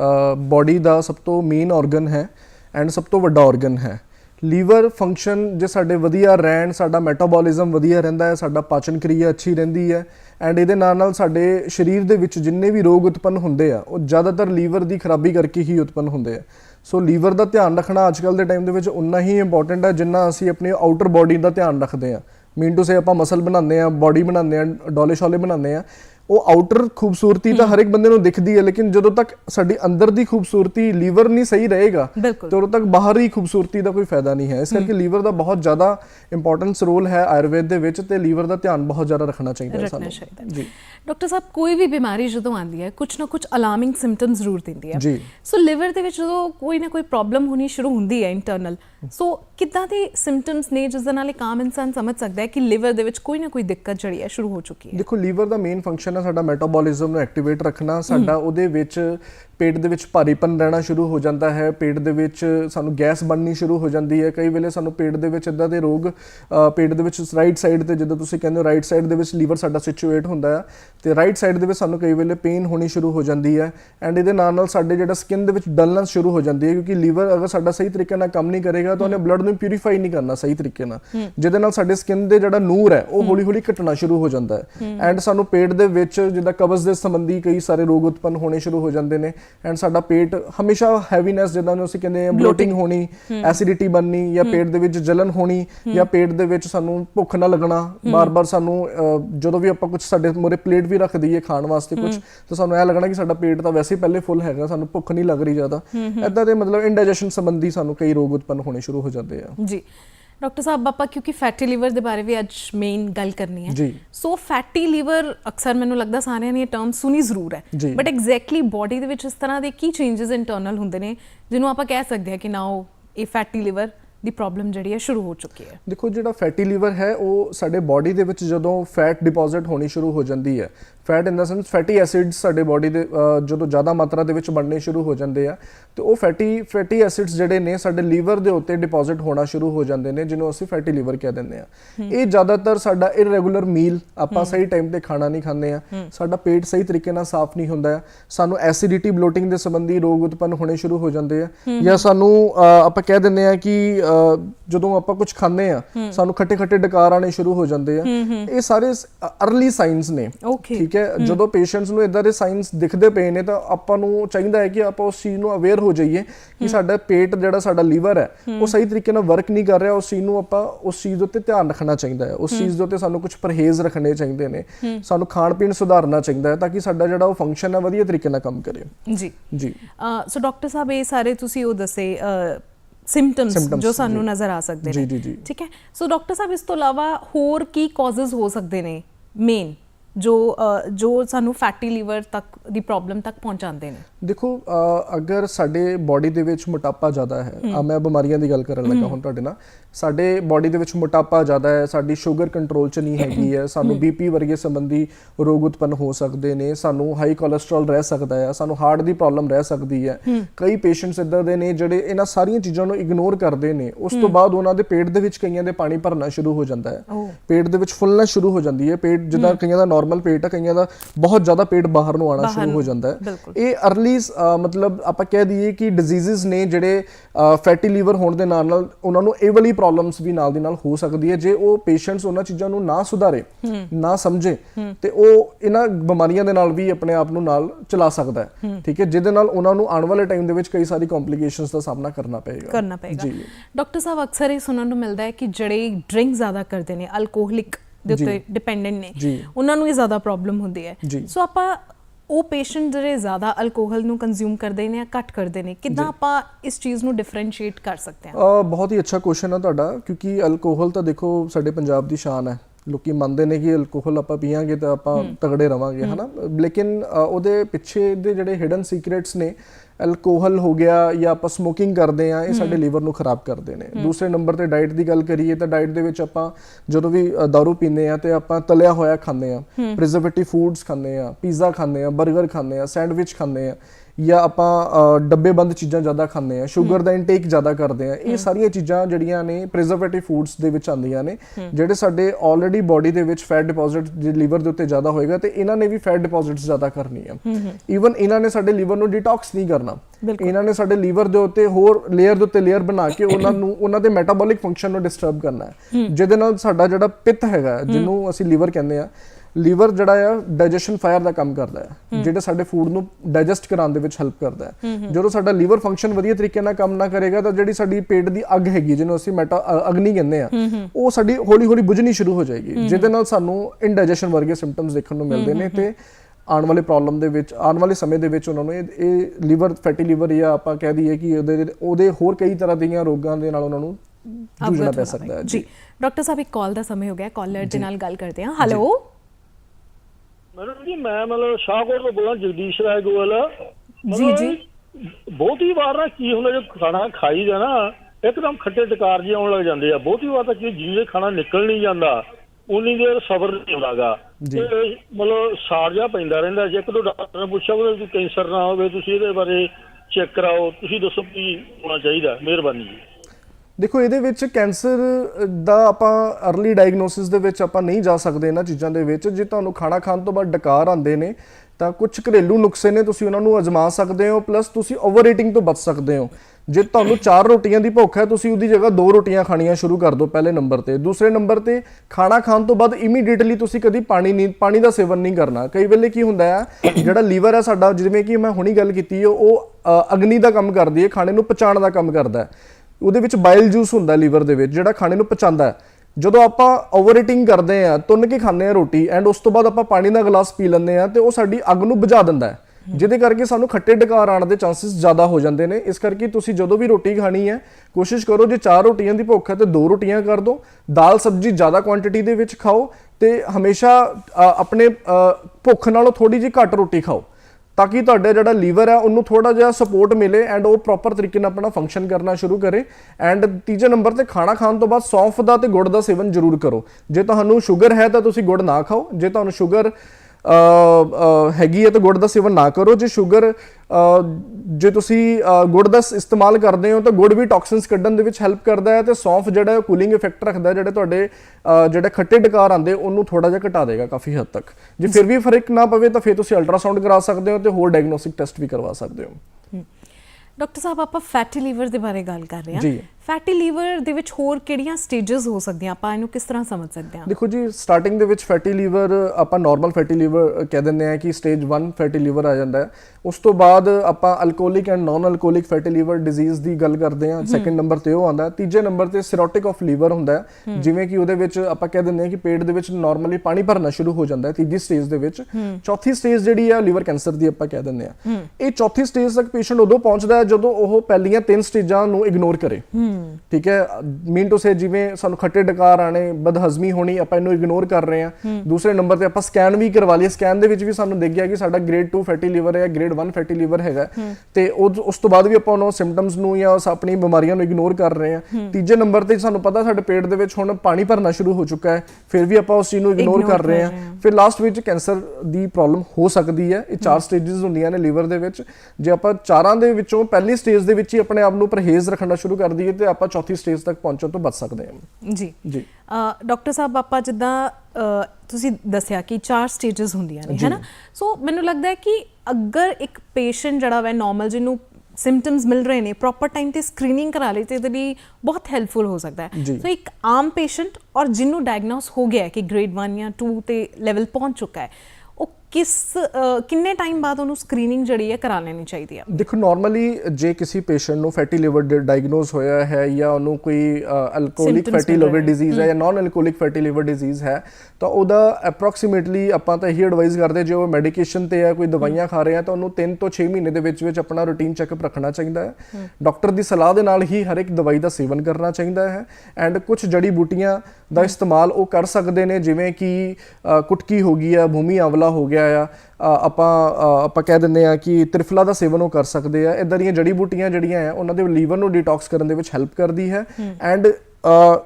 ਬਾਡੀ ਦਾ ਸਭ ਤੋਂ ਮੇਨ ਆਰਗਨ ਹੈ ਐਂਡ ਸਭ ਤੋਂ ਵੱਡਾ ਆਰਗਨ ਹੈ। ਲੀਵਰ ਫੰਕਸ਼ਨ ਜੇ ਸਾਡੇ ਵਧੀਆ ਰਹਿਣ, ਸਾਡਾ ਮੈਟਾਬੋਲਿਜ਼ਮ ਵਧੀਆ ਰਹਿੰਦਾ ਹੈ, ਸਾਡਾ ਪਾਚਨ ਕਿਰਿਆ ਅੱਛੀ ਰਹਿੰਦੀ ਹੈ ਐਂਡ ਇਹਦੇ ਨਾਲ ਨਾਲ ਸਾਡੇ ਸਰੀਰ ਦੇ ਵਿੱਚ ਜਿੰਨੇ ਵੀ ਰੋਗ ਉਤਪੰਨ ਹੁੰਦੇ ਆ, ਉਹ ਜ਼ਿਆਦਾਤਰ ਲੀਵਰ ਦੀ ਖਰਾਬੀ ਕਰਕੇ ਹੀ ਉਤਪੰਨ ਹੁੰਦੇ ਆ। ਸੋ ਲੀਵਰ ਦਾ ਧਿਆਨ ਰੱਖਣਾ ਅੱਜ ਅੱਜਕੱਲ ਦੇ ਟਾਈਮ ਦੇ ਵਿੱਚ ਉਨਾ ਹੀ ਇੰਪੋਰਟੈਂਟ ਹੈ ਜਿੰਨਾ ਅਸੀਂ ਆਪਣੀ ਆਊਟਰ ਬਾਡੀ ਦਾ ਧਿਆਨ ਰੱਖਦੇ ਆ ਮੀਨ ਟੂ ਸੇ ਆਪਾਂ ਮਸਲ ਬਣਾਉਂਦੇ ਆ ਬਾਡੀ ਬਣਾਉਂਦੇ ਆ ਡੋਲੇ ਸ਼ੋਲੇ ਬਣਾਉਂਦੇ ਆ ਉਹ ਆਊਟਰ ਖੂਬਸੂਰਤੀ ਤਾਂ ਹਰ ਇੱਕ ਬੰਦੇ ਨੂੰ ਦਿਖਦੀ ਹੈ ਲੇਕਿਨ ਜਦੋਂ ਤੱਕ ਸਾਡੀ ਅੰਦਰ ਦੀ ਖੂਬਸੂਰਤੀ ਲੀਵਰ ਨਹੀਂ ਸਹੀ ਰਹੇਗਾ ਬਿਲਕੁਲ। ਤੇ ਉਦੋਂ ਤੱਕ ਬਾਹਰੀ ਖੂਬਸੂਰਤੀ ਦਾ ਕੋਈ ਫਾਇਦਾ ਨਹੀਂ ਹੈ। ਇਸ ਕਰਕੇ ਲੀਵਰ ਦਾ ਬਹੁਤ ਜ਼ਿਆਦਾ ਇੰਪੋਰਟੈਂਸ ਰੋਲ ਹੈ ਆਯੁਰਵੇਦ ਦੇ ਵਿੱਚ ਤੇ ਲੀਵਰ ਦਾ ਧਿਆਨ ਬਹੁਤ ਜ਼ਿਆਦਾ ਰੱਖਣਾ ਚਾਹੀਦਾ ਹੈ ਸਾਨੂੰ। ਜੀ। ਡਾਕਟਰ ਸਾਹਿਬ ਕੋਈ ਵੀ ਬਿਮਾਰੀ ਜਦੋਂ ਆਉਂਦੀ ਹੈ ਕੁਝ ਨਾ ਕੁਝ ਅਲਾਰਮਿੰਗ ਸਿੰਪਟਮਸ ਜ਼ਰੂਰ ਦਿੰਦੀ ਹੈ। ਜੀ। ਸੋ ਲਿਵਰ ਦੇ ਵਿੱਚ ਜਦੋਂ ਕੋਈ ਨਾ ਕੋਈ ਪ੍ਰੋਬਲਮ ਹੋਣੀ ਸ਼ੁਰੂ ਹੁੰਦੀ ਹੈ ਇੰਟਰਨਲ ਸੋ ਕਿੱਦਾਂ ਦੇ ਸਿੰਪਟਮਸ ਨੇ ਜਿਸ ਦੇ ਨਾਲ ਇੱਕ ਆਮ ਇਨਸਾਨ ਸਮਝ ਸਕਦਾ ਹੈ ਕਿ ਲਿਵਰ ਦੇ ਵਿੱਚ ਕੋਈ ਨਾ ਕੋਈ ਦਿੱਕਤ ਜਿਹੜੀ ਹੈ ਸ਼ੁਰੂ ਹੋ ਚੁੱਕੀ ਹੈ? ਦੇਖੋ ਲੀਵਰ ਦਾ ਮੇਨ ਫੰਕਸ਼ਨ ਹੈ ਸਾਡਾ ਮੈਟਾਬੋਲਿਜ਼ਮ ਨੂੰ ਐਕਟੀਵੇਟ ਰੱਖਣਾ ਸਾਡਾ ਉਹਦੇ ਵਿੱਚ ਪੇਟ ਦੇ ਵਿੱਚ ਭਾਰੀਪਨ ਰਹਿਣਾ ਸ਼ੁਰੂ ਹੋ ਜਾਂਦਾ ਹੈ। ਪੇਟ ਦੇ ਵਿੱਚ ਸਾਨੂੰ ਗੈਸ ਬਣਨੀ ਸ਼ੁਰੂ ਹੋ ਜਾਂਦੀ ਹੈ। ਕਈ ਵੇਲੇ ਸਾਨੂੰ ਪੇਟ ਦੇ ਵਿੱਚ ਇਦਾਂ ਦੇ ਰੋਗ ਪੇਟ ਦੇ ਵਿੱਚ ਰਾਈਟ ਸਾਈਡ ਤੇ ਜਦੋਂ ਤੁਸੀਂ ਕਹਿੰਦੇ ਹੋ ਰਾਈਟ ਸਾਈਡ ਦੇ ਵਿੱਚ ਲੀਵਰ ਸਾਡਾ ਸਿਚੁਏਟ ਹੁੰਦਾ ਹੈ ਤੇ ਰਾਈਟ ਸਾਈਡ ਦੇ ਵਿੱਚ ਸਾਨੂੰ ਕਈ ਵੇਲੇ ਪੇਨ ਹੋਣੀ ਸ਼ੁਰੂ ਹੋ ਜਾਂਦੀ ਹੈ ਐਂਡ ਇਹਦੇ ਨਾਲ ਨਾਲ ਸਾਡੇ ਜਿਹੜਾ ਸਕਿਨ ਦੇ ਵਿੱਚ ਡਲਨੈਸ ਸ਼ੁਰੂ ਹੋ ਜਾਂਦੀ ਹੈ ਕਿਉਂਕਿ ਲੀਵਰ ਅਗਰ ਸਾਡਾ ਸਹੀ ਤਰੀਕੇ ਨਾਲ ਕੰਮ ਨਹੀਂ ਕਰੇਗਾ ਤਾਂ ਉਹਨੇ ਬਲੱਡ ਨੂੰ ਪਿਊਰੀਫਾਈ ਨਹੀਂ ਕਰਨਾ ਸਹੀ ਤਰੀਕੇ ਨਾਲ। ਜਿਹਦੇ ਨਾਲ ਸਾਡੇ ਸਕਿਨ ਦੇ ਜਿਹੜਾ ਨੂਰ ਹੈ ਉਹ ਹੌਲੀ ਹੌਲੀ ਘਟਣਾ ਸ਼ੁਰੂ ਹੋ ਜਾਂਦਾ ਹੈ। ਐਂਡ ਸਾਨੂੰ ਪੇਟ ਦੇ ਵਿੱਚ ਜਿੱਦਾਂ ਕਬਜ਼ ਦੇ ਸੰਬੰਧੀ ਕਈ ਸਾਰੇ ਰੋਗ ਉਤਪੰਨ ਹੋਣੇ ਸ਼ੁਰੂ ਹੋ ਜਾਂਦੇ ਨੇ। ਐਂਡ ਸਾਡਾ ਪੇਟ ਹਮੇਸ਼ਾ ਹੈਵੀਨੈਸ ਜਿੱਦਾਂ ਨੂੰ ਅਸੀਂ ਕਹਿੰਦੇ ਆ ਬਲੋਟਿੰਗ ਹੋਣੀ ਐਸਿਡਿਟੀ ਬਣਨੀ ਜਾਂ ਪੇਟ ਦੇ ਵਿੱਚ ਜਲਨ ਹੋਣੀ ਜਾਂ ਪੇਟ ਦੇ ਵਿੱਚ ਸਾਨੂੰ ਭੁੱਖ ਨਾ ਲੱਗਣਾ ਬਾਰ-ਬਾਰ ਸਾਨੂੰ ਜਦੋਂ ਵੀ ਆਪਾਂ ਕੁਝ ਸਾਡੇ ਮੋਰੇ ਪਲੇਟ ਵੀ ਰੱਖ ਦਈਏ ਖਾਣ ਵਾਸਤੇ ਕੁਝ ਤਾਂ ਸਾਨੂੰ ਇਹ ਲੱਗਣਾ ਕਿ ਸਾਡਾ ਪੇਟ ਤਾਂ ਵੈਸੇ ਹੀ ਪਹਿਲੇ ਫੁੱਲ ਹੈਗਾ ਸਾਨੂੰ ਭੁੱਖ ਨਹੀਂ ਲੱਗ ਰਹੀ ਜ਼ਿਆਦਾ। ਇਦਾਂ ਦੇ ਮਤਲਬ ਇੰਡਾਈਜੈਸ਼ਨ ਸੰਬੰਧੀ ਸਾਨੂੰ ਕਈ ਰੋਗ ਉਤਪੰਨ ਹੋਣੇ ਸ਼ੁਰੂ ਹੋ ਜਾਂਦੇ ਆ। ਜੀ। ਡਾਕਟਰ ਸਾਹਿਬ ਆਪਾਂ ਕਿਉਂਕਿ ਫੈਟੀ ਲਿਵਰ ਦੇ ਬਾਰੇ ਵੀ ਅੱਜ ਮੇਨ ਗੱਲ ਕਰਨੀ ਹੈ ਜੀ। ਸੋ ਫੈਟੀ ਲਿਵਰ ਅਕਸਰ ਮੈਨੂੰ ਲੱਗਦਾ ਸਾਰਿਆਂ ਨੇ ਇਹ ਟਰਮ ਸੁਣੀ ਜ਼ਰੂਰ ਹੈ। ਬਟ ਐਗਜ਼ੈਕਟਲੀ ਬਾਡੀ ਦੇ ਵਿੱਚ ਇਸ ਤਰ੍ਹਾਂ ਦੇ ਕੀ ਚੇਂजेस ਇੰਟਰਨਲ ਹੁੰਦੇ ਨੇ ਜਿਹਨੂੰ ਆਪਾਂ ਕਹਿ ਸਕਦੇ ਹਾਂ ਕਿ ਨਾਓ ਇਹ ਫੈਟੀ ਲਿਵਰ ਦੀ ਪ੍ਰੋਬਲਮ ਜਿਹੜੀ ਹੈ ਸ਼ੁਰੂ ਹੋ ਚੁੱਕੀ ਹੈ ਦੇਖੋ ਜਿਹੜਾ ਫੈਟੀ ਲੀਵਰ ਹੈ ਉਹ ਸਾਡੇ ਬਾਡੀ ਦੇ ਵਿੱਚ ਜਦੋਂ ਫੈਟ ਡਿਪੋਜ਼ਿਟ ਹੋਣੀ ਸ਼ੁਰੂ ਹੋ ਜਾਂਦੀ ਹੈ fat in the sense fatty acids ਸਾਡੇ ਬਾਡੀ ਦੇ ਜਦੋਂ ਜ਼ਿਆਦਾ ਮਾਤਰਾ ਦੇ ਵਿੱਚ ਬਣਨੇ ਸ਼ੁਰੂ ਹੋ ਜਾਂਦੇ ਆ ਤੇ ਉਹ ਫੈਟੀ ਫੈਟੀ ਐਸਿਡਸ ਜਿਹੜੇ ਨੇ ਸਾਡੇ ਲੀਵਰ ਦੇ ਉੱਤੇ ਡਿਪੋਜ਼ਿਟ ਹੋਣਾ ਸ਼ੁਰੂ ਹੋ ਜਾਂਦੇ ਨੇ ਜਿਹਨੂੰ ਅਸੀਂ ਫੈਟੀ ਲੀਵਰ ਕਹਿ ਦਿੰਦੇ ਆ। ਇਹ ਜ਼ਿਆਦਾਤਰ ਸਾਡਾ ਇਰੈਗੂਲਰ ਮੀਲ ਆਪਾਂ ਸਹੀ ਟਾਈਮ ਤੇ ਖਾਣਾ ਨਹੀਂ ਖਾਂਦੇ ਆ। ਸਾਡਾ ਪੇਟ ਸਹੀ ਤਰੀਕੇ ਨਾਲ ਸਾਫ਼ ਨਹੀਂ ਹੁੰਦਾ ਸਾਨੂੰ ਐਸਿਡਿਟੀ ਬਲੋਟਿੰਗ ਦੇ ਸੰਬੰਧੀ ਰੋਗ ਉਤਪੰਨ ਹੋਣੇ ਸ਼ੁਰੂ ਹੋ ਜਾਂਦੇ ਆ। ਜਾਂ ਸਾਨੂੰ ਆਪਾਂ ਕਹਿ ਦਿੰਦੇ ਆ ਕਿ ਜਦੋਂ ਆਪਾਂ ਕੁਝ ਖਾਂਦੇ ਆ ਸਾਨੂੰ ਖੱਟੇ ਖੱਟੇ ਡਕਾਰ ਆਣੇ ਸ਼ੁਰੂ ਹੋ ਜਾਂਦੇ ਆ। ਇਹ ਸਾਰੇ ਅਰਲੀ ਸਾਈਨਸ ਨੇ। ਓਕੇ। ਠੀਕ ਹੈ ਜਦੋਂ ਪੇਸ਼ੈਂਟਸ ਨੂੰ ਇਦਾਂ ਦੇ ਸਾਈਨਸ ਦਿਖਦੇ ਪਏ ਨੇ ਤਾਂ ਆਪਾਂ ਨੂੰ ਚਾਹੀਦਾ ਹੈ ਕਿ ਆਪਾਂ ਉਸ ਚੀਜ਼ ਨੂੰ ਅਵੇਅਰ ਹੋ ਜਾਈਏ ਕਿ ਸਾਡਾ ਪੇਟ ਜਿਹੜਾ ਸਾਡਾ ਲੀਵਰ ਹੈ ਉਹ ਸਹੀ ਤਰੀਕੇ ਨਾਲ ਵਰਕ ਨਹੀਂ ਕਰ ਰਿਹਾ ਉਸ ਚੀਜ਼ ਨੂੰ ਆਪਾਂ ਉਸ ਚੀਜ਼ ਉੱਤੇ ਧਿਆਨ ਰੱਖਣਾ ਚਾਹੀਦਾ ਹੈ। ਉਸ ਚੀਜ਼ ਦੇ ਉੱਤੇ ਸਾਨੂੰ ਕੁਝ ਪਰਹੇਜ਼ ਰੱਖਣੇ ਚਾਹੀਦੇ ਨੇ। ਸਾਨੂੰ ਖਾਣ ਪੀਣ ਸੁਧਾਰਨਾ ਚਾਹੀਦਾ ਹੈ ਤਾਂ ਕਿ ਸਾਡਾ ਜਿਹੜਾ ਉਹ ਫੰਕਸ਼ਨ ਹੈ ਵਧੀਆ ਤਰੀਕੇ ਨਾਲ ਕੰਮ ਕਰੇ। ਜੀ। ਜੀ। ਸੋ ਡਾਕਟਰ ਸਾਹਿਬ ਇਹ ਸਾਰੇ ਤੁਸੀਂ ਉਹ ਦੱਸੇ ਸਿੰਪਟਮਸ ਜੋ ਸਾਨੂੰ। ਨਜ਼ਰ ਆ ਸਕਦੇ ਜੀ, ਨੇ। ਜੀ, ਜੀ। ਠੀਕ ਹੈ? ਸੋ ਡਾਕਟਰ ਸਾਹਿਬ ਇਸ ਤੋਂ ਇਲਾਵਾ ਹੋਰ ਕੀ ਕਾਜ਼ਸ ਹੋ ਸਕਦੇ ਨੇ? ਮੇਨ ਜੋ ਜੋ ਸਾਨੂੰ ਫੈਟੀ ਲੀਵਰ ਤੱਕ ਦੀ ਪ੍ਰੋਬਲਮ ਤੱਕ ਪਹੁੰਚਾਉਂਦੇ ਨੇ। ਦੇਖੋ ਅਗਰ ਸਾਡੇ ਬਾਡੀ ਦੇ ਵਿੱਚ ਮੋਟਾਪਾ ਜ਼ਿਆਦਾ ਹੈ ਆ ਮੈਂ ਬਿਮਾਰੀਆਂ ਦੀ ਗੱਲ ਕਰਨ ਲੱਗਾ ਹੁਣ ਤੁਹਾਡੇ ਨਾਲ। ਸਾਡੇ ਬਾਡੀ ਦੇ ਵਿੱਚ ਮੋਟਾਪਾ ਜ਼ਿਆਦਾ ਹੈ ਸਾਡੀ ਸ਼ੂਗਰ ਕੰਟਰੋਲ 'ਚ ਨਹੀਂ ਹੈਗੀ ਹੈ ਸਾਨੂੰ ਬੀਪੀ ਵਰਗੇ ਸੰਬੰਧੀ ਰੋਗ ਉਤਪੰਨ ਹੋ ਸਕਦੇ ਨੇ ਸਾਨੂੰ ਹਾਈ ਕੋਲੇਸਟ੍ਰੋਲ ਰਹਿ ਸਕਦਾ ਹੈ ਸਾਨੂੰ ਹਾਰਟ ਦੀ ਪ੍ਰੋਬਲਮ ਰਹਿ ਸਕਦੀ ਹੈ। ਕਈ ਪੇਸ਼ੈਂਟਸ ਇਦਾਂ ਦੇ ਨੇ ਜਿਹੜੇ ਇਹਨਾਂ ਸਾਰੀਆਂ ਚੀਜ਼ਾਂ ਨੂੰ ਇਗਨੋਰ ਕਰਦੇ ਨੇ। ਉਸ ਤੋਂ ਬਾਅਦ ਉਹਨਾਂ ਦੇ ਪੇਟ ਦੇ ਵਿੱਚ ਕਈਆਂ ਦੇ ਪਾਣੀ ਭਰਨਾ ਸ਼ੁਰੂ ਹੋ ਜਾਂਦਾ ਹੈ। ਪੇਟ ਦੇ ਵਿੱਚ ਫੁੱਲਣਾ ਸ਼ੁਰੂ ਹੋ ਜਾਂਦੀ ਹੈ। ਪੇਟ ਜਿੱਦਾਂ ਕਈਆਂ ਦਾ ਨਾਰਮਲ ਪੇਟ ਹੈ ਕਈਆਂ ਦਾ ਬਹੁਤ ਜ਼ਿਆਦਾ ਪੇਟ ਬਾਹਰ ਨੂੰ ਆਉਣਾ ਸ਼ੁਰੂ ਹੋ ਜਾਂਦਾ ਹੈ। ਇਹ ਅਰਲੀ ਮਤਲਬ ਆਪਾਂ ਕਹਿ ਦਈਏ ਕਿ ਡਿਜ਼ੀਜ਼ਸ ਨੇ ਜਿਹੜੇ ਫੈਟੀ ਲੀਵਰ ਹੋਣ ਦੇ ਨਾਲ ਨਾਲ ਉਹਨਾਂ ਨੂੰ ਇਹ ਵਾਲੀ ਪ੍ਰੋਬਲਮਸ ਵੀ ਨਾਲ ਦੀ ਨਾਲ ਹੋ ਸਕਦੀ ਹੈ। ਜੇ ਉਹ ਪੇਸ਼ੈਂਟਸ ਉਹਨਾਂ ਚੀਜ਼ਾਂ ਨੂੰ ਨਾ ਸੁਧਾਰੇ ਨਾ ਸਮਝੇ ਤੇ ਉਹ ਇਹਨਾਂ ਬਿਮਾਰੀਆਂ ਦੇ ਨਾਲ ਵੀ ਆਪਣੇ ਆਪ ਨੂੰ ਨਾਲ ਚਲਾ ਸਕਦਾ ਹੈ। ਠੀਕ ਹੈ? ਜਿਹਦੇ ਨਾਲ ਉਹਨਾਂ ਨੂੰ ਆਉਣ ਵਾਲੇ ਟਾਈਮ ਦੇ ਵਿੱਚ ਕਈ ਸਾਰੀ ਕੰਪਲਿਕੇਸ਼ਨਸ ਦਾ ਸਾਹਮਣਾ ਕਰਨਾ ਪਏਗਾ। ਕਰਨਾ ਪਏਗਾ। ਡਾਕਟਰ ਸਾਹਿਬ ਅਕਸਰ ਇਹ ਸੁਣਨ ਨੂੰ ਮਿਲਦਾ ਹੈ ਕਿ ਜਿਹੜੇ ਡਰਿੰਕ ਜ਼ਿਆਦਾ ਕਰਦੇ ਨੇ ਅਲਕੋਹਲਿਕ ਦੇ ਉੱਤੇ ਡਿਪੈਂਡੈਂਟ ਨੇ। ਉਹਨਾਂ ਨੂੰ ਇਹ ਜ਼ਿਆਦਾ ਪ੍ਰੋਬਲਮ ਹੁੰਦੀ ਹੈ। ਸੋ ਆਪਾਂ ਉਹ ਪੇਸ਼ੈਂਟ ਜਿਹੜੇ ਜ਼ਿਆਦਾ ਅਲਕੋਹਲ ਨੂੰ ਕੰਜ਼ਿਊਮ ਕਰਦੇ ਨੇ ਜਾਂ ਘੱਟ ਕਰਦੇ ਨੇ ਕਿੱਦਾਂ ਆਪਾਂ ਇਸ ਚੀਜ਼ ਨੂੰ ਡਿਫਰੈਂਸ਼ੀਏਟ ਕਰ ਸਕਦੇ ਹਾਂ? ਬਹੁਤ ਹੀ ਅੱਛਾ ਕੁਐਸਚਨ ਹੈ ਤੁਹਾਡਾ ਕਿਉਂਕਿ ਅਲਕੋਹਲ ਤਾਂ ਦੇਖੋ ਸਾਡੇ ਪੰਜਾਬ ਦੀ ਸ਼ਾਨ ਹੈ। ਲੋਕੀ ਮੰਨਦੇ ਨੇ ਕਿ ਅਲਕੋਹਲ ਆਪਾਂ ਪੀਵਾਂਗੇ ਤਾਂ ਆਪਾਂ ਤਗੜੇ ਰਵਾਂਗੇ ਹਨਾ? ਲੇਕਿਨ ਉਹਦੇ ਪਿੱਛੇ ਦੇ ਜਿਹੜੇ ਹਿਡਨ ਸੀਕ੍ਰੇਟਸ ਨੇ ਅਲਕੋਹਲ ਹੋ ਗਿਆ ਜਾਂ ਆਪਾਂ ਸਮੋਕਿੰਗ ਕਰਦੇ ਆ ਇਹ ਸਾਡੇ ਲੀਵਰ ਨੂੰ ਖਰਾਬ ਕਰਦੇ ਨੇ। ਦੂਸਰੇ ਨੰਬਰ ਤੇ ਡਾਈਟ ਦੀ ਗੱਲ ਕਰੀਏ ਤਾਂ ਡਾਈਟ ਦੇ ਵਿੱਚ ਆਪਾਂ ਜਦੋਂ ਵੀ ਦਾਰੂ ਪੀਂਦੇ ਆ ਤੇ ਆਪਾਂ ਤਲਿਆ ਹੋਇਆ ਖਾਂਦੇ ਆ ਪ੍ਰੀਜ਼ਰਵੇਟਿਵ ਫੂਡਸ ਖਾਂਦੇ ਆ ਪੀਜ਼ਾ ਖਾਂਦੇ ਆ 버ਗਰ ਖਾਂਦੇ ਆ ਸੈਂਡਵਿਚ ਖਾਂਦੇ ਆ ਜਾਂ ਆਪਾਂ ਡੱਬੇਬੰਦ ਚੀਜ਼ਾਂ ਜ਼ਿਆਦਾ ਖਾਂਦੇ ਆ ਸ਼ੂਗਰ ਦਾ ਇਨਟੇਕ ਜ਼ਿਆਦਾ ਕਰਦੇ ਆ ਇਹ ਸਾਰੀਆਂ ਚੀਜ਼ਾਂ ਜਿਹੜੀਆਂ ਨੇ ਪ੍ਰੀਜ਼ਰਵੇਟਿਵ ਫੂਡਸ ਦੇ ਵਿੱਚ ਆਉਂਦੀਆਂ ਨੇ ਜਿਹੜੇ ਸਾਡੇ ਆਲਰੇਡੀ ਬਾਡੀ ਦੇ ਵਿੱਚ ਫੈਟ ਡਿਪੋਜ਼ਿਟ ਜੇ ਲੀਵਰ ਦੇ ਉੱਤੇ ਜ਼ਿਆਦਾ ਹੋਏਗਾ ਤੇ ਇਹਨਾਂ ਨੇ ਵੀ ਫੈਟ ਡਿਪੋਜ਼ਿਟਸ ਜ਼ਿਆਦਾ ਕਰਨੀ ਆ ਈਵਨ ਇਹਨਾਂ ਨੇ ਸਾਡੇ ਲੀਵਰ ਨੂੰ ਡਿਟੌਕਸ ਨਹੀਂ ਕਰਨਾ। ਇਹਨਾਂ ਨੇ ਸਾਡੇ ਲੀਵਰ ਦੇ ਉੱਤੇ ਹੋਰ ਲੇਅਰ ਦੇ ਉੱਤੇ ਲੇਅਰ ਬਣਾ ਕੇ ਉਹਨਾਂ ਨੂੰ ਉਹਨਾਂ ਦੇ ਮੈਟਾਬੋਲਿਕ ਫੰਕਸ਼ਨ ਨੂੰ ਡਿਸਟਰਬ ਕਰਨਾ ਹੈ। ਜਿਹਦੇ ਨਾਲ ਸਾਡਾ ਜਿਹੜਾ ਪਿੱਤ ਹੈਗਾ ਜਿਹਨੂੰ ਅਸੀਂ ਲੀਵਰ ਕਹਿੰਦੇ ਆ ਲੀਵਰ ਜਿਹੜਾ ਆ ਡਾਈਜੈਸ਼ਨ ਫਾਇਰ ਦਾ ਕੰਮ ਕਰਦਾ ਹੈ। ਜਿਹੜਾ ਸਾਡੇ ਫੂਡ ਨੂੰ ਡਾਈਜੈਸਟ ਕਰਾਉਣ ਦੇ ਵਿੱਚ ਹੈਲਪ ਕਰਦਾ ਹੈ ਜਦੋਂ ਸਾਡਾ ਲੀਵਰ ਫੰਕਸ਼ਨ ਵਧੀਆ ਤਰੀਕੇ ਨਾਲ ਕੰਮ ਨਾ ਕਰੇਗਾ ਤਾਂ ਜਿਹੜੀ ਸਾਡੀ ਪੇਟ ਦੀ ਅੱਗ ਹੈਗੀ ਜਿਹਨੂੰ ਅਸੀਂ ਮੈਟਾ ਅਗਨੀ ਕਹਿੰਦੇ ਆ ਉਹ ਸਾਡੀ ਹੌਲੀ ਹੌਲੀ ਬੁਝਣੀ ਸ਼ੁਰੂ ਹੋ ਜਾਏਗੀ। ਜਿਹਦੇ ਨਾਲ ਸਾਨੂੰ ਇਨਡਾਈਜੈਸ਼ਨ ਵਰਗੇ ਸਿੰਪਟਮਸ ਦੇਖਣ ਨੂੰ ਮਿਲਦੇ ਨੇ ਤੇ ਆਉਣ ਵਾਲੇ ਪ੍ਰੋਬਲਮ ਦੇ ਵਿੱਚ ਆਉਣ ਵਾਲੇ ਸਮੇਂ ਦੇ ਵਿੱਚ ਉਹਨਾਂ ਨੂੰ ਇਹ ਲੀਵਰ ਫੈਟੀ ਲੀਵਰ ਜਾਂ ਆਪਾਂ ਕਹਿ ਦਈਏ ਕਿ ਉਹਦੇ ਉਹਦੇ ਹੋਰ ਕਈ ਤਰ੍ਹਾਂ ਦੀਆਂ ਰੋਗਾਂ ਦੇ ਨਾਲ ਉਹਨਾਂ ਨੂੰ ਜੂਝਣਾ ਪੈ ਸਕਦਾ। ਹੈ ਜੀ। ਡਾਕਟਰ ਸਾਹਿਬ ਇੱਕ ਕਾਲ ਦਾ ਸਮੇਂ ਹੋ ਗਿਆ ਕਾਲਰ ਦੇ ਨਾਲ ਗੱਲ ਕਰਦੇ ਹਾਂ। ਹੈਲੋ ਮੈਡਮ ਜੀ ਮੈਂ ਮਤਲਬ ਸ਼ਾਹਕੋਟ ਤੋਂ ਬੋਲਾਂ ਜਗਦੀਸ਼ ਰਾਏ ਗੋਇਲ ਜੀ, ਜੀ। ਬਹੁਤੀ ਵਾਰ ਨਾ ਕੀ ਹੁੰਦਾ ਜੇ ਖਾਣਾ ਖਾਈਦਾ ਨਾ ਇੱਕਦਮ ਖੱਟੇ ਟਕਾਰ ਜਿਹੇ ਆਉਣ ਲੱਗ ਜਾਂਦੇ ਆ ਬਹੁਤੀ ਵਾਰ ਤਾਂ ਕੀ ਜਿੰਨੇ ਖਾਣਾ ਨਿਕਲ ਨਹੀਂ ਜਾਂਦਾ ਉਨੀ ਦੇਰ ਸਬਰ ਨਹੀਂ ਹੁੰਦਾਗਾ ਜੀ। ਤੇ ਮਤਲਬ ਸਾੜ ਜਾ ਪੈਂਦਾ ਰਹਿੰਦਾ ਜੇ ਇੱਕ ਦੋ ਡਾਕਟਰ ਨੇ ਪੁੱਛਿਆ ਕਿ ਕੈਂਸਰ ਨਾ ਹੋਵੇ ਤੁਸੀਂ ਇਹਦੇ ਬਾਰੇ ਚੈੱਕ ਕਰਾਓ ਤੁਸੀਂ ਦੱਸੋ ਕੀ ਹੋਣਾ ਚਾਹੀਦਾ ਮਿਹਰਬਾਨੀ ਜੀ ਦੇਖੋ, ਇਹਦੇ ਵਿੱਚ ਕੈਂਸਰ ਦਾ ਆਪਾਂ अर्ਲੀ ਡਾਇਗਨੋਸਿਸ ਦੇ ਵਿੱਚ ਆਪਾਂ ਨਹੀਂ ਜਾ ਸਕਦੇ ਇਹਨਾਂ ਚੀਜ਼ਾਂ ਦੇ ਵਿੱਚ। ਜੇ ਤੁਹਾਨੂੰ ਖਾਣਾ ਖਾਣ ਤੋਂ ਬਾਅਦ ਡਕਾਰ ਆਉਂਦੇ ਨੇ, ਤਾਂ ਕੁਝ ਘਰੇਲੂ ਨੁਸਖੇ ਨੇ ਤੁਸੀਂ ਉਹਨਾਂ ਨੂੰ ਅਜ਼ਮਾ ਸਕਦੇ ਹੋ ਪਲੱਸ ਤੁਸੀਂ ਓਵਰ ਈਟਿੰਗ ਤੋਂ ਬਚ ਸਕਦੇ ਹੋ। ਜੇ ਤੁਹਾਨੂੰ ਚਾਰ ਰੋਟੀਆਂ ਦੀ ਭੁੱਖ ਹੈ, ਤੁਸੀਂ ਉਹਦੀ ਜਗ੍ਹਾ ਦੋ ਰੋਟੀਆਂ ਖਾਣੀਆਂ ਸ਼ੁਰੂ ਕਰ ਦਿਓ ਪਹਿਲੇ ਨੰਬਰ ਤੇ। ਦੂਸਰੇ ਨੰਬਰ ਤੇ, ਖਾਣਾ ਖਾਣ ਤੋਂ ਬਾਅਦ ਇਮੀਡੀਏਟਲੀ ਤੁਸੀਂ ਕਦੀ ਪਾਣੀ ਨਹੀਂ, ਪਾਣੀ ਦਾ ਸੇਵਨ ਨਹੀਂ ਕਰਨਾ। ਕਈ ਵੇਲੇ ਕੀ ਹੁੰਦਾ ਹੈ, ਜਿਹੜਾ ਲੀਵਰ ਹੈ ਸਾਡਾ, ਜਿਵੇਂ ਕਿ ਮੈਂ ਹੁਣੀ ਗੱਲ ਕੀਤੀ ਹੈ, ਉਹ ਅਗਨੀ ਦਾ ਕੰਮ ਕਰਦੀ ਹੈ, ਖਾਣੇ ਨੂੰ ਪਚਾਉਣ ਦਾ ਕੰਮ ਕਰਦਾ ਹੈ। ਉਹਦੇ ਵਿੱਚ ਬਾਇਲ ਜੂਸ ਹੁੰਦਾ ਲੀਵਰ ਦੇ ਵਿੱਚ, ਜਿਹੜਾ ਖਾਣੇ ਨੂੰ ਪਚਾਉਂਦਾ ਹੈ। ਜਦੋਂ ਆਪਾਂ ਓਵਰ ਈਟਿੰਗ ਕਰਦੇ ਆ ਤੁੰਨ ਕੇ ਖਾਂਦੇ ਆ ਰੋਟੀ ਐਂਡ ਉਸ ਤੋਂ ਬਾਅਦ ਆਪਾਂ ਪਾਣੀ ਦਾ ਗਲਾਸ ਪੀ ਲੈਂਦੇ ਆ ਤੇ ਉਹ ਸਾਡੀ ਅੱਗ ਨੂੰ ਬੁਝਾ ਦਿੰਦਾ ਹੈ। ਜਿਹਦੇ ਕਰਕੇ ਸਾਨੂੰ ਖੱਟੇ ਡਕਾਰ ਆਉਣ ਦੇ ਚਾਂਸਸ ਜ਼ਿਆਦਾ ਹੋ ਜਾਂਦੇ ਨੇ। ਇਸ ਕਰਕੇ ਤੁਸੀਂ ਜਦੋਂ ਵੀ ਰੋਟੀ ਖਾਣੀ ਹੈ, ਕੋਸ਼ਿਸ਼ ਕਰੋ ਜੇ ਚਾਰ ਰੋਟੀਆਂ ਦੀ ਭੁੱਖ ਹੈ ਤੇ ਦੋ ਰੋਟੀਆਂ ਕਰ ਦਿਓ। ਦਾਲ ਸਬਜ਼ੀ ਜ਼ਿਆਦਾ ਕੁਆਂਟੀਟੀ ਦੇ ਵਿੱਚ ਖਾਓ ਤੇ ਹਮੇਸ਼ਾ ਆਪਣੇ ਭੁੱਖ ਨਾਲੋਂ ਥੋੜੀ ਜਿਹੀ ਘੱਟ ਰੋਟੀ ਖਾਓ। ਤਾਂ ਕਿ ਤੁਹਾਡਾ ਜਿਹੜਾ ਲੀਵਰ ਹੈ, ਉਹਨੂੰ ਥੋੜਾ ਜਿਹਾ ਸਪੋਰਟ ਮਿਲੇ ਐਂਡ ਉਹ ਪ੍ਰੋਪਰ ਤਰੀਕੇ ਨਾਲ ਆਪਣਾ ਫੰਕਸ਼ਨ ਕਰਨਾ ਸ਼ੁਰੂ ਕਰੇ। ਐਂਡ ਤੀਜੇ ਨੰਬਰ ਤੇ ਖਾਣਾ ਖਾਣ ਤੋਂ ਬਾਅਦ ਸੌਂਫ ਦਾ ਤੇ ਗੁੜ ਦਾ ਸੇਵਨ ਜ਼ਰੂਰ ਕਰੋ। ਜੇ ਤੁਹਾਨੂੰ ਸ਼ੂਗਰ ਹੈ ਤਾਂ ਤੁਸੀਂ ਗੁੜ ਨਾ ਖਾਓ। ਜੇ ਤੁਹਾਨੂੰ ਸ਼ੂਗਰ ਹੈਗੀ ਹੈ ਤਾਂ ਗੁੜ ਦਾ ਸੇਵਨ ਨਾ ਕਰੋ। ਜੇ ਸ਼ੂਗਰ ਜੇ ਤੁਸੀਂ ਗੁੜ ਦਾ ਇਸਤੇਮਾਲ ਕਰਦੇ ਹੋ ਤਾਂ ਗੁੜ ਵੀ ਟੌਕਸਿਨਸ ਕੱਢਣ ਦੇ ਵਿੱਚ ਹੈਲਪ ਕਰਦਾ ਹੈ ਤੇ ਸੌਂਫ ਜਿਹੜਾ ਹੈ ਕੂਲਿੰਗ ਇਫੈਕਟ ਰੱਖਦਾ ਹੈ ਜਿਹੜੇ ਤੁਹਾਡੇ ਜਿਹੜੇ ਖੱਟੇ ਡਕਾਰ ਆਉਂਦੇ ਉਹਨੂੰ ਥੋੜਾ ਜਿਹਾ ਘਟਾ ਦੇਗਾ ਕਾਫੀ ਹੱਦ ਤੱਕ। ਜੇ ਫਿਰ ਵੀ ਫ਼ਰਕ ਨਾ ਪਵੇ ਤਾਂ ਫਿਰ ਤੁਸੀਂ ਅਲਟਰਾਸਾਊਂਡ ਕਰਾ ਸਕਦੇ ਹੋ ਤੇ ਹੋਰ ਡਾਇਗਨੋਸਟਿਕ ਟੈਸਟ ਵੀ ਕਰਵਾ ਸਕਦੇ ਹੋ। ਡਾਕਟਰ ਸਾਹਿਬ ਆਪਾਂ ਫੈਟੀ ਲੀਵਰ ਦੇ ਬਾਰੇ ਗੱਲ ਕਰ ਰਹੇ ਹਾਂ। ਜੀ। ਫੈਟੀ ਲੀਵਰ ਦੇ ਵਿੱਚ ਹੋਰ ਕਿਹੜੀਆਂ ਸਟੇजेस ਹੋ ਸਕਦੀਆਂ? ਆਪਾਂ ਇਹਨੂੰ ਕਿਸ ਤਰ੍ਹਾਂ ਸਮਝ ਸਕਦੇ ਹਾਂ? ਦੇਖੋ ਜੀ ਸਟਾਰਟਿੰਗ ਦੇ ਵਿੱਚ ਫੈਟੀ ਲੀਵਰ ਆਪਾਂ ਨਾਰਮਲ ਫੈਟੀ ਲੀਵਰ ਕਹਿ ਦਿੰਦੇ ਆ ਕਿ ਸਟੇਜ 1 ਫੈਟੀ ਲੀਵਰ ਆ ਜਾਂਦਾ ਹੈ। ਉਸ ਤੋਂ ਬਾਅਦ ਆਪਾਂ alcoholic and non alcoholic fatty liver disease ਦੀ ਗੱਲ ਕਰਦੇ ਆ ਸੈਕੰਡ ਨੰਬਰ ਤੇ ਉਹ ਆਉਂਦਾ। ਤੀਜੇ ਨੰਬਰ ਤੇ ਸਿਰੋਟਿਕ ਆਫ ਲੀਵਰ ਹੁੰਦਾ ਜਿਵੇਂ ਕਿ ਉਹਦੇ ਵਿੱਚ ਆਪਾਂ ਕਹਿ ਦਿੰਦੇ ਆ ਕਿ ਪੇਟ ਦੇ ਵਿੱਚ ਨਾਰਮਲੀ ਪਾਣੀ ਭਰਨਾ ਸ਼ੁਰੂ ਹੋ ਜਾਂਦਾ ਹੈ ਤੀਜੀ ਸਟੇਜ ਦੇ ਵਿੱਚ। ਚੌਥੀ ਸਟੇਜ ਜਿਹੜੀ ਆ ਲੀਵਰ ਕੈਂਸਰ ਦੀ ਆਪਾਂ ਕਹਿ ਦਿੰਦੇ ਆ ਇਹ ਚੌਥੀ ਸਟੇਜ ਤੱਕ ਪੇਸ਼ੈਂਟ ਉਦੋਂ ਪਹੁੰਚਦਾ ਹੈ ਜਦੋਂ ਉਹ ਪਹਿਲੀਆਂ ਤਿੰਨ ਸਟੇਜਾਂ ਨੂੰ ਇਗਨੋਰ ਕਰੇ। ਠੀਕ ਹੈ ਮੀਨ ਟੂ ਸੇ ਜਿਵੇਂ ਸਾਨੂੰ ਖੱਟੇ ਡਕਾਰ ਆਣੇ ਬਦਹਜ਼ਮੀ ਹੋਣੀ ਆਪਾਂ ਇਹਨੂੰ ਇਗਨੋਰ ਕਰ ਰਹੇ ਹਾਂ। ਦੂਸਰੇ ਨੰਬਰ ਤੇ ਆਪਾਂ ਸਕੈਨ ਵੀ ਕਰਵਾ ਲਈਏ। ਸਕੈਨ ਦੇ ਵਿੱਚ ਵੀ ਸਾਨੂੰ ਦਿਖ ਗਿਆ ਕਿ ਸਾਡਾ ਗ੍ਰੇਡ 2 ਫੈਟੀ ਲੀਵਰ ਹੈ ਗ੍ਰੇਡ 1 ਫੈਟੀ ਲੀਵਰ ਹੈਗਾ। ਤੇ ਉਸ ਤੋਂ ਬਾਅਦ ਵੀ ਆਪਾਂ ਉਹਨਾਂ ਸਿੰਪਟਮਸ ਨੂੰ ਜਾਂ ਉਸ ਆਪਣੀ ਬਿਮਾਰੀਆਂ ਨੂੰ ਇਗਨੋਰ ਕਰ ਰਹੇ ਹਾਂ। ਤੀਜੇ ਨੰਬਰ ਤੇ ਸਾਨੂੰ ਪਤਾ ਸਾਡੇ ਪੇਟ ਦੇ ਵਿੱਚ ਹੁਣ ਪਾਣੀ ਭਰਨਾ ਸ਼ੁਰੂ ਹੋ ਚੁੱਕਾ ਹੈ। ਫਿਰ ਵੀ ਆਪਾਂ ਉਸ ਚੀਜ਼ ਨੂੰ ਇਗਨੋਰ ਕਰ ਰਹੇ ਹਾਂ। ਫਿਰ ਲਾਸਟ ਵਿੱਚ ਕੈਂਸਰ ਦੀ ਪ੍ਰੋਬਲਮ ਹੋ ਸਕਦੀ ਹੈ। ਇਹ ਚਾਰ ਸਟੇजेस ਹੁੰਦੀਆਂ ਨੇ ਲੀਵਰ ਦੇ ਵਿੱਚ। ਜੇ ਆਪਾਂ ਚਾਰਾਂ ਦੇ ਵਿੱਚੋਂ ਪਹਿਲੀ ਸਟੇਜ ਦੇ ਵਿੱਚ ਹੀ ਆਪਣੇ ਆਪ ਨੂੰ ਪਰਹੇਜ਼ ਰੱਖਣਾ ਸ਼ੁਰੂ ਕਰ ਦਈਏ ਤੇ ਆਪਾਂ ਚੌਥੀ ਸਟੇਜ ਤੱਕ ਪਹੁੰਚਣ ਤੋਂ ਬਚ ਸਕਦੇ ਹਾਂ। ਜੀ। ਜੀ। ਅ, ਡਾਕਟਰ ਸਾਹਿਬ ਆਪਾਂ ਜਿੱਦਾਂ ਤੁਸੀਂ ਦੱਸਿਆ ਕਿ ਚਾਰ ਸਟੇजेस ਹੁੰਦੀਆਂ ਨੇ। ਹੈਨਾ? ਸੋ ਮੈਨੂੰ ਲੱਗਦਾ ਹੈ ਕਿ ਅਗਰ ਇੱਕ ਪੇਸ਼ੈਂਟ ਜਿਹੜਾ ਵੈ ਨਾਰਮਲ ਜਿਹਨੂੰ ਸਿੰਪਟਮਸ ਮਿਲ ਰਹੇ ਨੇ ਪ੍ਰੋਪਰ ਟਾਈਮ ਤੇ ਸਕਰੀਨਿੰਗ ਕਰਾ ਲਈ ਤੇ ਇਹਦੇ ਲਈ ਬਹੁਤ ਹੈਲਪਫੁਲ ਹੋ ਸਕਦਾ ਹੈ। ਸੋ ਇੱਕ ਆਮ ਪੇਸ਼ੈਂਟ ਔਰ ਜਿਹਨੂੰ ਡਾਇਗਨੋਸ ਹੋ ਗਿਆ ਹੈ ਕਿ ਗ੍ਰੇਡ 1 ਜਾਂ 2 ਤੇ ਲੈਵਲ ਪਹੁੰਚ ਚੁੱਕਾ ਹੈ ਕਿਸ ਕਿੰਨੇ ਟਾਈਮ ਬਾਅਦ ਉਹਨੂੰ ਸਕਰੀਨਿੰਗ ਜਿਹੜੀ ਹੈ ਕਰਾ ਲੈਣੀ ਚਾਹੀਦੀ ਹੈ? ਦੇਖੋ ਨਾਰਮਲੀ ਜੇ ਕਿਸੇ ਪੇਸ਼ੈਂਟ ਨੂੰ ਫੈਟੀ ਲਿਵਰ ਡਾਇਗਨੋਸ ਹੋਇਆ ਹੈ ਜਾਂ ਉਹਨੂੰ ਕੋਈ ਅਲਕੋਹਲਿਕ ਫੈਟੀ ਲਿਵਰ। ਡਿਜ਼ੀਜ਼ ਹੈ ਜਾਂ non alcoholic fatty liver disease ਹੈ ਤਾਂ ਉਹਦਾ ਅਪਰੋਕਸੀਮੇਟਲੀ ਆਪਾਂ ਤਾਂ ਇਹੀ ਐਡਵਾਈਸ ਕਰਦੇ ਜੇ ਉਹ ਮੈਡੀਕੇਸ਼ਨ ਤੇ ਹੈ ਕੋਈ ਦਵਾਈਆਂ ਖਾ ਰਿਹਾ ਤਾਂ ਉਹਨੂੰ 3 ਤੋਂ 6 ਮਹੀਨੇ ਦੇ ਵਿੱਚ ਵਿੱਚ ਆਪਣਾ ਰੂਟੀਨ ਚੈੱਕਅਪ ਰੱਖਣਾ ਚਾਹੀਦਾ ਹੈ। ਡਾਕਟਰ ਦੀ ਸਲਾਹ ਦੇ ਨਾਲ ਹੀ ਹਰ ਇੱਕ ਦਵਾਈ ਦਾ ਸੇਵਨ ਕਰਨਾ ਚਾਹੀਦਾ ਹੈ ਐਂਡ ਕੁਝ ਜੜੀ ਬੂਟੀਆਂ ਦਾ ਇਸਤੇਮਾਲ ਉਹ ਕਰ ਸਕਦੇ ਨੇ ਜਿਵੇਂ ਕਿ ਕੁਟਕੀ ਹੋ ਗਈ ਆ ਭੂਮੀ ਆਂਵਲਾ ਹੋ ਗਿਆ ਆ ਆਪਾਂ ਆਪਾਂ ਕਹਿ ਦਿੰਦੇ ਆ ਕਿ ਤ੍ਰਿਫਲਾ ਦਾ ਸੇਵਨ ਉਹ ਕਰ ਸਕਦੇ ਆ। ਇਦਾਂ ਦੀਆਂ ਜੜੀ ਬੂਟੀਆਂ ਜਿਹੜੀਆਂ ਆ ਉਹਨਾਂ ਦੇ ਲੀਵਰ ਨੂੰ ਡਿਟੌਕਸ ਕਰਨ ਦੇ ਵਿੱਚ ਹੈਲਪ ਕਰਦੀ ਹੈ। ਐਂਡ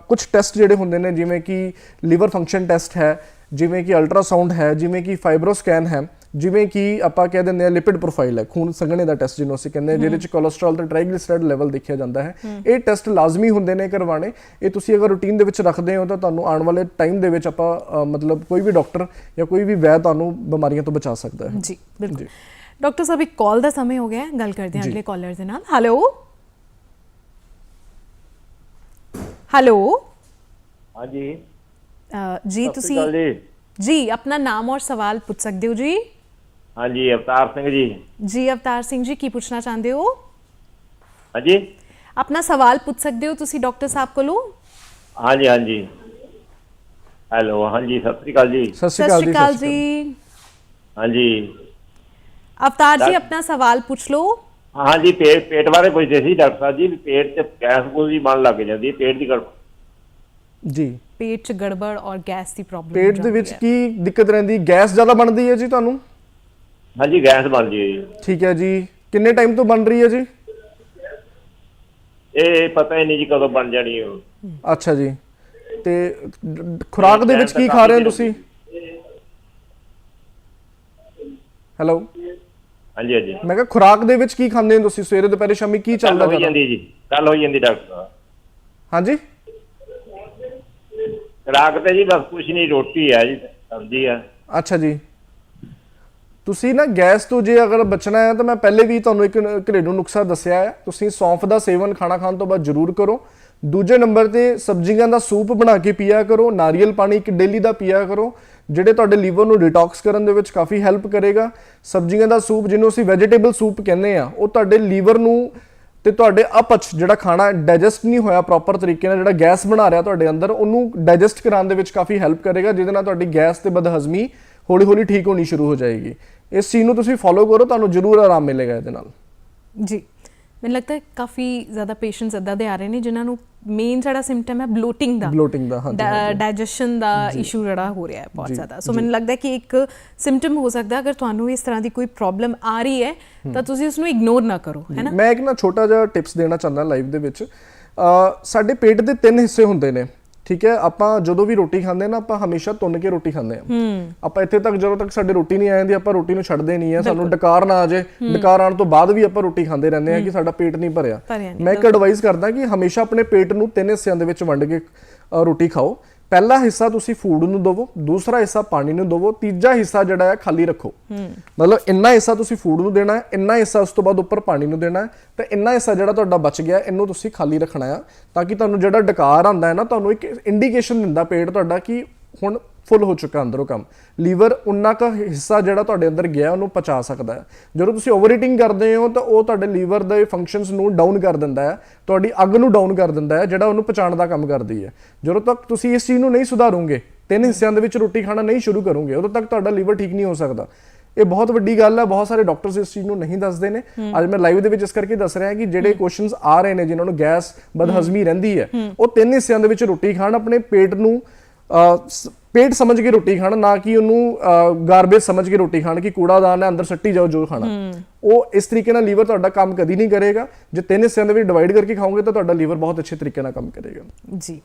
ਕੁਝ ਟੈਸਟ ਜਿਹੜੇ ਹੁੰਦੇ ਨੇ ਜਿਵੇਂ ਕਿ ਲੀਵਰ ਫੰਕਸ਼ਨ ਟੈਸਟ ਹੈ ਜਿਵੇਂ ਕਿ ਅਲਟਰਾਸਾਊਂਡ ਹੈ ਜਿਵੇਂ ਕਿ ਫਾਈਬਰੋਸਕੈਨ ਹੈ ਜਿਵੇਂ ਕਿ ਆਪਾਂ ਕਹਿ ਦਿੰਦੇ ਆ ਲਿਪਿਡ ਪ੍ਰੋਫਾਈਲ ਹੈ ਖੂਨ ਸੰਘਣੇ ਦਾ ਟੈਸਟ ਜਿਹਨੂੰ ਅਸੀਂ ਕਹਿੰਦੇ ਆ ਜਿਹਦੇ ਵਿੱਚ ਕੋਲੇਸਟ੍ਰੋਲ ਤੇ ਟ੍ਰਾਈਗਲਿਸਰਾਈਡ ਲੈਵਲ ਦੇਖਿਆ ਜਾਂਦਾ ਹੈ। ਇਹ ਟੈਸਟ ਲਾਜ਼ਮੀ ਹੁੰਦੇ ਨੇ ਕਰਵਾਉਣੇ। ਇਹ ਤੁਸੀਂ ਅਗਰ ਰੂਟੀਨ ਦੇ ਵਿੱਚ ਰੱਖਦੇ ਹੋ ਤਾਂ ਤੁਹਾਨੂੰ ਆਉਣ ਵਾਲੇ ਟਾਈਮ ਦੇ ਵਿੱਚ ਆਪਾਂ ਮਤਲਬ ਕੋਈ ਵੀ ਡਾਕਟਰ ਜਾਂ ਕੋਈ ਵੀ ਵੈਦ ਤੁਹਾਨੂੰ ਬਿਮਾਰੀਆਂ ਤੋਂ ਬਚਾ ਸਕਦਾ ਹੈ। ਜੀ ਬਿਲਕੁਲ। ਜੀ। ਡਾਕਟਰ ਸਾਹਿਬ ਇੱਕ ਕਾਲ ਦਾ ਸਮੇਂ ਹੋ ਗਿਆ ਹੈ। ਗੱਲ ਕਰਦੇ ਹਾਂ। ਅਗਲੇ ਕਾਲਰ ਦੇ ਨਾਲ। ਹੈਲੋ ਹੈਲੋ ਹਾਂਜੀ। ਜੀ ਤੁਸੀਂ ਜੀ ਆਪਣਾ ਨਾਮ ਔਰ ਸਵਾਲ ਪੁੱਛ ਸਕਦੇ ਹੋ ਜੀ? ਹਾਂਜੀ ਅਵਤਾਰ ਸਿੰਘ ਜੀ। ਜੀ ਅਵਤਾਰ ਸਿੰਘ ਜੀ ਕੀ ਪੁੱਛਣਾ ਚਾਹੁੰਦੇ ਹੋ? ਹਾਂਜੀ। ਆਪਣਾ ਸਵਾਲ ਪੁੱਛ ਸਕਦੇ ਹੋ ਤੁਸੀਂ ਡਾਕਟਰ ਸਾਹਿਬ ਕੋਲੋਂ? ਹਾਂਜੀ ਹਾਂਜੀ। ਹੈਲੋ ਹਾਂਜੀ ਸਤਿ ਸ਼੍ਰੀ ਅਕਾਲ ਜੀ। ਸਤਿ ਸਤਿ ਸ਼੍ਰੀ ਅਕਾਲ। ਜੀ ਹਾਂਜੀ। ਅਵਤਾਰ ਜੀ ਆਪਣਾ ਸਵਾਲ ਪੁੱਛ ਲਓ। ਹਾਂਜੀ ਪੇਟ ਪੇਟ ਬਾਰੇ ਪੁੱਛਦੇ ਸੀ ਡਾਕਟਰ ਸਾਹਿਬ ਜੀ ਵੀ ਪੇਟ 'ਚ ਗੈਸ ਗੂਸ ਜੀ ਬਣ ਲੱਗ ਜਾਂਦੀ ਹੈ ਪੇਟ ਦੀ ਗੜ ਜੀ। ਪੇਟ 'ਚ ਗੜਬੜ ਔਰ ਗੈਸ ਦੀ ਪ੍ਰੋਬਲਮ ਪੇਟ ਦੇ ਵਿੱਚ ਕੀ ਦਿੱਕਤ ਰਹਿੰਦੀ? ਗੈਸ ਜ਼ਿਆਦਾ ਬਣਦੀ ਹੈ ਜੀ ਤੁਹਾਨੂੰ? ਹਾਂਜੀ ਗੈਸ ਬਣ ਜੀ। ਹੈ ਠੀਕ ਹੈ ਜੀ। ਕਿੰਨੇ ਟਾਈਮ ਤੋਂ ਬਣ ਰਹੀ ਹੈ ਜੀ? ਇਹ ਪਤਾ ਹੀ ਨਹੀਂ ਜੀ ਕਦੋਂ ਬਣ ਜਾਣੀ ਉਹ ਅੱਛਾ ਜੀ। ਤੇ ਖੁਰਾਕ ਦੇ ਵਿੱਚ ਕੀ ਖਾ ਰਹੇ ਹੋ ਤੁਸੀਂ? ਹੈਲੋ ਹਾਂਜੀ ਹਾਂਜੀ। ਮੈਂ ਕਿਹਾ ਖੁਰਾਕ ਦੇ ਵਿੱਚ ਕੀ ਖਾਂਦੇ ਹੋ ਤੁਸੀਂ? ਸਵੇਰੇ ਦੁਪਹਿਰੇ ਸ਼ਾਮੀ ਕੀ ਚੱਲਦਾ ਤੁਹਾਡਾ? ਜਾਂਦੀ ਜੀ। ਕੱਲ ਹੋਈ ਜਾਂਦੀ ਡਾਕਟਰ ਸਾਹਿਬ। ਹਾਂਜੀ? ਖੁਰਾਕ ਤੇ ਜੀ ਬਸ ਕੁਛ ਨਹੀਂ ਰੋਟੀ ਹੈ ਜੀ ਸਬਜ਼ੀ ਹੈ। ਅੱਛਾ ਜੀ। ਤੁਸੀਂ ਨਾ ਗੈਸ ਤੋਂ ਜੇ ਅਗਰ ਬਚਣਾ ਹੈ ਤਾਂ ਮੈਂ ਪਹਿਲੇ ਵੀ ਤੁਹਾਨੂੰ ਇੱਕ ਘਰੇਲੂ ਨੁਸਖਾ ਦੱਸਿਆ ਹੈ। ਤੁਸੀਂ ਸੌਂਫ ਦਾ ਸੇਵਨ ਖਾਣਾ ਖਾਣ ਤੋਂ ਬਾਅਦ ਜ਼ਰੂਰ ਕਰੋ। ਦੂਜੇ ਨੰਬਰ ਤੇ ਸਬਜ਼ੀਆਂ ਦਾ ਸੂਪ ਬਣਾ ਕੇ ਪੀਆ ਕਰੋ। ਨਾਰੀਅਲ ਪਾਣੀ ਇੱਕ ਡੇਲੀ ਦਾ ਪੀਆ ਕਰੋ, ਜਿਹੜੇ ਤੁਹਾਡੇ ਲੀਵਰ ਨੂੰ ਡਿਟੌਕਸ ਕਰਨ ਦੇ ਵਿੱਚ ਕਾਫੀ ਹੈਲਪ ਕਰੇਗਾ। ਸਬਜ਼ੀਆਂ ਦਾ ਸੂਪ ਜਿਹਨੂੰ ਅਸੀਂ ਵੈਜੀਟੇਬਲ ਸੂਪ ਕਹਿੰਦੇ ਆ ਉਹ ਤੁਹਾਡੇ ਲੀਵਰ ਨੂੰ ਤੇ ਤੁਹਾਡੇ ਅਪਚ ਜਿਹੜਾ ਖਾਣਾ ਡਾਈਜੈਸਟ ਨਹੀਂ ਹੋਇਆ ਪ੍ਰੋਪਰ ਤਰੀਕੇ ਨਾਲ, ਜਿਹੜਾ ਗੈਸ ਬਣਾ ਰਿਹਾ ਤੁਹਾਡੇ ਅੰਦਰ, ਉਹਨੂੰ ਡਾਈਜੈਸਟ ਕਰਾਉਣ ਦੇ ਵਿੱਚ ਕਾਫੀ ਹੈਲਪ ਕਰੇਗਾ, ਜਿਹਦੇ ਨਾਲ ਤੁਹਾਡੀ ਗੈਸ ਤੇ ਬਦਹਜ਼ਮੀ ਹੌਲੀ ਹੌਲੀ ਠੀਕ ਹੋਣੀ ਸ਼ੁਰੂ ਹੋ ਜਾਏਗੀ। ਇਸ ਚੀਜ਼ ਨੂੰ ਤੁਸੀਂ ਫੋਲੋ ਕਰੋ ਤੁਹਾਨੂੰ ਜ਼ਰੂਰ ਆਰਾਮ ਮਿਲੇਗਾ ਇਹਦੇ ਨਾਲ। ਜੀ। ਮੈਨੂੰ ਲੱਗਦਾ ਹੈ ਕਾਫੀ ਜ਼ਿਆਦਾ ਪੇਸ਼ੈਂਟਸ ਇਦਾਂ ਦੇ ਆ ਰਹੇ ਨੇ ਜਿਨ੍ਹਾਂ ਨੂੰ ਮੇਨ ਜਿਹੜਾ ਸਿੰਪਟਮ ਹੈ ਬਲੋਟਿੰਗ ਦਾ। Bloating ਦਾ, ਹਾਂਜੀ। ਡਾਈਜੈਸ਼ਨ ਦਾ ਇਸ਼ੂ ਜਿਹੜਾ ਹੋ ਰਿਹਾ ਹੈ ਬਹੁਤ ਜ਼ਿਆਦਾ। ਸੋ। ਮੈਨੂੰ ਲੱਗਦਾ ਹੈ ਕਿ ਇੱਕ ਸਿੰਪਟਮ ਹੋ ਸਕਦਾ ਅਗਰ ਤੁਹਾਨੂੰ ਇਸ ਤਰ੍ਹਾਂ ਦੀ ਕੋਈ ਪ੍ਰੋਬਲਮ ਆ ਰਹੀ ਹੈ ਤਾਂ ਤੁਸੀਂ ਉਸ ਨੂੰ ਇਗਨੋਰ ਨਾ ਕਰੋ ਹੈ ਨਾ? ਮੈਂ ਇੱਕ ਨਾ ਛੋਟਾ ਜਿਹਾ ਟਿਪਸ ਦੇਣਾ ਚਾਹੁੰਦਾ ਲਾਈਵ ਦੇ ਵਿੱਚ। ਸਾਡੇ ਪੇਟ ਦੇ ਤਿੰਨ ਹਿੱਸੇ ਹੁੰਦੇ ਨੇ। ਠੀਕ ਹੈ? ਆਪਾਂ ਜਦੋਂ ਵੀ ਰੋਟੀ ਖਾਂਦੇ ਨਾ ਆਪਾਂ ਹਮੇਸ਼ਾ ਤੁੰਨ ਕੇ ਰੋਟੀ ਖਾਂਦੇ ਆ ਆਪਾਂ ਇੱਥੇ ਤੱਕ ਜਦੋਂ ਤੱਕ ਸਾਡੀ ਰੋਟੀ ਨਹੀਂ ਆ ਜਾਂਦੀ ਆਪਾਂ ਰੋਟੀ ਨੂੰ ਛੱਡਦੇ ਨਹੀਂ ਆ। ਸਾਨੂੰ ਡਕਾਰ ਨਾ ਆ ਜੇ ਡਕਾਰ ਆਉਣ ਤੋਂ ਬਾਅਦ ਵੀ ਆਪਾਂ ਰੋਟੀ ਖਾਂਦੇ ਰਹਿੰਦੇ ਆ ਕਿ ਸਾਡਾ ਪੇਟ ਨਹੀਂ ਭਰਿਆ। ਮੈਂ ਇੱਕ ਐਡਵਾਈਸ ਕਰਦਾ ਕਿ ਹਮੇਸ਼ਾ ਆਪਣੇ ਪੇਟ ਨੂੰ ਤਿੰਨ ਹਿੱਸਿਆਂ ਦੇ ਵਿੱਚ ਵੰਡ ਕੇ ਰੋਟੀ ਖਾਓ। ਪਹਿਲਾ ਹਿੱਸਾ ਤੁਸੀਂ ਫੂਡ ਨੂੰ ਦਵੋ ਦੂਸਰਾ ਹਿੱਸਾ ਪਾਣੀ ਨੂੰ ਦਵੋ ਤੀਜਾ ਹਿੱਸਾ ਜਿਹੜਾ ਹੈ ਖਾਲੀ ਰੱਖੋ। ਮਤਲਬ ਇੰਨਾ ਹਿੱਸਾ ਤੁਸੀਂ ਫੂਡ ਨੂੰ ਦੇਣਾ ਹੈ ਇੰਨਾ ਹਿੱਸਾ ਉਸ ਤੋਂ ਬਾਅਦ ਉੱਪਰ ਪਾਣੀ ਨੂੰ ਦੇਣਾ ਹੈ ਤੇ ਇੰਨਾ ਹਿੱਸਾ ਜਿਹੜਾ ਤੁਹਾਡਾ ਬਚ ਗਿਆ ਇਹਨੂੰ ਤੁਸੀਂ ਖਾਲੀ ਰੱਖਣਾ ਆ ਤਾਂ ਕਿ ਤੁਹਾਨੂੰ ਜਿਹੜਾ ਡਕਾਰ ਆਂਦਾ ਹੈ ਨਾ ਤੁਹਾਨੂੰ ਇੱਕ ਇੰਡੀਕੇਸ਼ਨ ਦਿੰਦਾ ਪੇਟ ਤੁਹਾਡਾ ਕਿ ਹੁਣ ਫੁੱਲ ਹੋ ਚੁੱਕਾ ਅੰਦਰੋਂ ਕੰਮ। ਲੀਵਰ ਉਨਾ ਕੁ ਹਿੱਸਾ ਜਿਹੜਾ ਤੁਹਾਡੇ ਅੰਦਰ ਗਿਆ ਉਹਨੂੰ ਪਚਾ ਸਕਦਾ ਹੈ। ਜਦੋਂ ਤੁਸੀਂ ਓਵਰ ਈਟਿੰਗ ਕਰਦੇ ਹੋ ਤਾਂ ਉਹ ਤੁਹਾਡੇ ਲੀਵਰ ਦੇ ਫੰਕਸ਼ਨਸ ਨੂੰ ਡਾਊਨ ਕਰ ਦਿੰਦਾ ਹੈ। ਤੁਹਾਡੀ ਅੱਗ ਨੂੰ ਡਾਊਨ ਕਰ ਦਿੰਦਾ ਹੈ ਜਿਹੜਾ ਉਹਨੂੰ ਪਚਾਉਣ ਦਾ ਕੰਮ ਕਰਦੀ ਹੈ। ਜਦੋਂ ਤੱਕ ਤੁਸੀਂ ਇਸ ਚੀਜ਼ ਨੂੰ ਨਹੀਂ ਸੁਧਾਰੋਗੇ ਤਿੰਨ ਹਿੱਸਿਆਂ ਦੇ ਵਿੱਚ ਰੋਟੀ ਖਾਣਾ ਨਹੀਂ ਸ਼ੁਰੂ ਕਰੋਗੇ ਉਦੋਂ ਤੱਕ ਤੁਹਾਡਾ ਲੀਵਰ ਠੀਕ ਨਹੀਂ ਹੋ ਸਕਦਾ। ਇਹ ਬਹੁਤ ਵੱਡੀ ਗੱਲ ਹੈ ਬਹੁਤ ਸਾਰੇ ਡਾਕਟਰਸ ਇਸ ਚੀਜ਼ ਨੂੰ ਨਹੀਂ ਦੱਸਦੇ ਨੇ। ਅੱਜ ਮੈਂ ਲਾਈਵ ਦੇ ਵਿੱਚ ਇਸ ਕਰਕੇ ਦੱਸ ਰਿਹਾ ਕਿ ਜਿਹੜੇ ਕੁਐਸਚਨਸ ਆ ਰਹੇ ਨੇ ਜਿਨ੍ਹਾਂ ਨੂੰ ਗੈਸ ਬਦਹਜ਼ਮੀ ਰਹਿੰਦੀ ਹੈ ਉਹ ਤਿੰਨ ਹਿੱਸਿਆਂ ਦੇ ਵਿੱਚ ਰੋਟੀ ਖਾਣ ਆਪਣੇ ਪੇਟ ਨੂੰ ਪੇਟ ਸਮਝ ਕੇ ਰੋਟੀ ਖਾਣ ਨਾ ਕਿ ਉਹਨੂੰ ਗਾਰਬੇਜ ਸਮਝ ਕੇ ਰੋਟੀ ਖਾਣ ਕਿ ਕੂੜਾਦਾਨ ਹੈ ਅੰਦਰ ਸੱਟੀ ਜਾਓ ਜੋ ਖਾਣਾ। ਉਹ ਇਸ ਤਰੀਕੇ ਨਾਲ ਲੀਵਰ ਤੁਹਾਡਾ ਕੰਮ ਕਦੀ ਨਹੀਂ ਕਰੇਗਾ। ਜੇ ਤਿੰਨ ਹਿੱਸਿਆਂ ਦੇ ਵਿੱਚ ਡਿਵਾਈਡ ਕਰਕੇ ਖਾਓਗੇ ਤਾਂ ਤੁਹਾਡਾ ਲੀਵਰ ਬਹੁਤ ਅੱਛੇ ਤਰੀਕੇ ਨਾਲ ਕੰਮ ਕਰੇਗਾ। ਜੀ।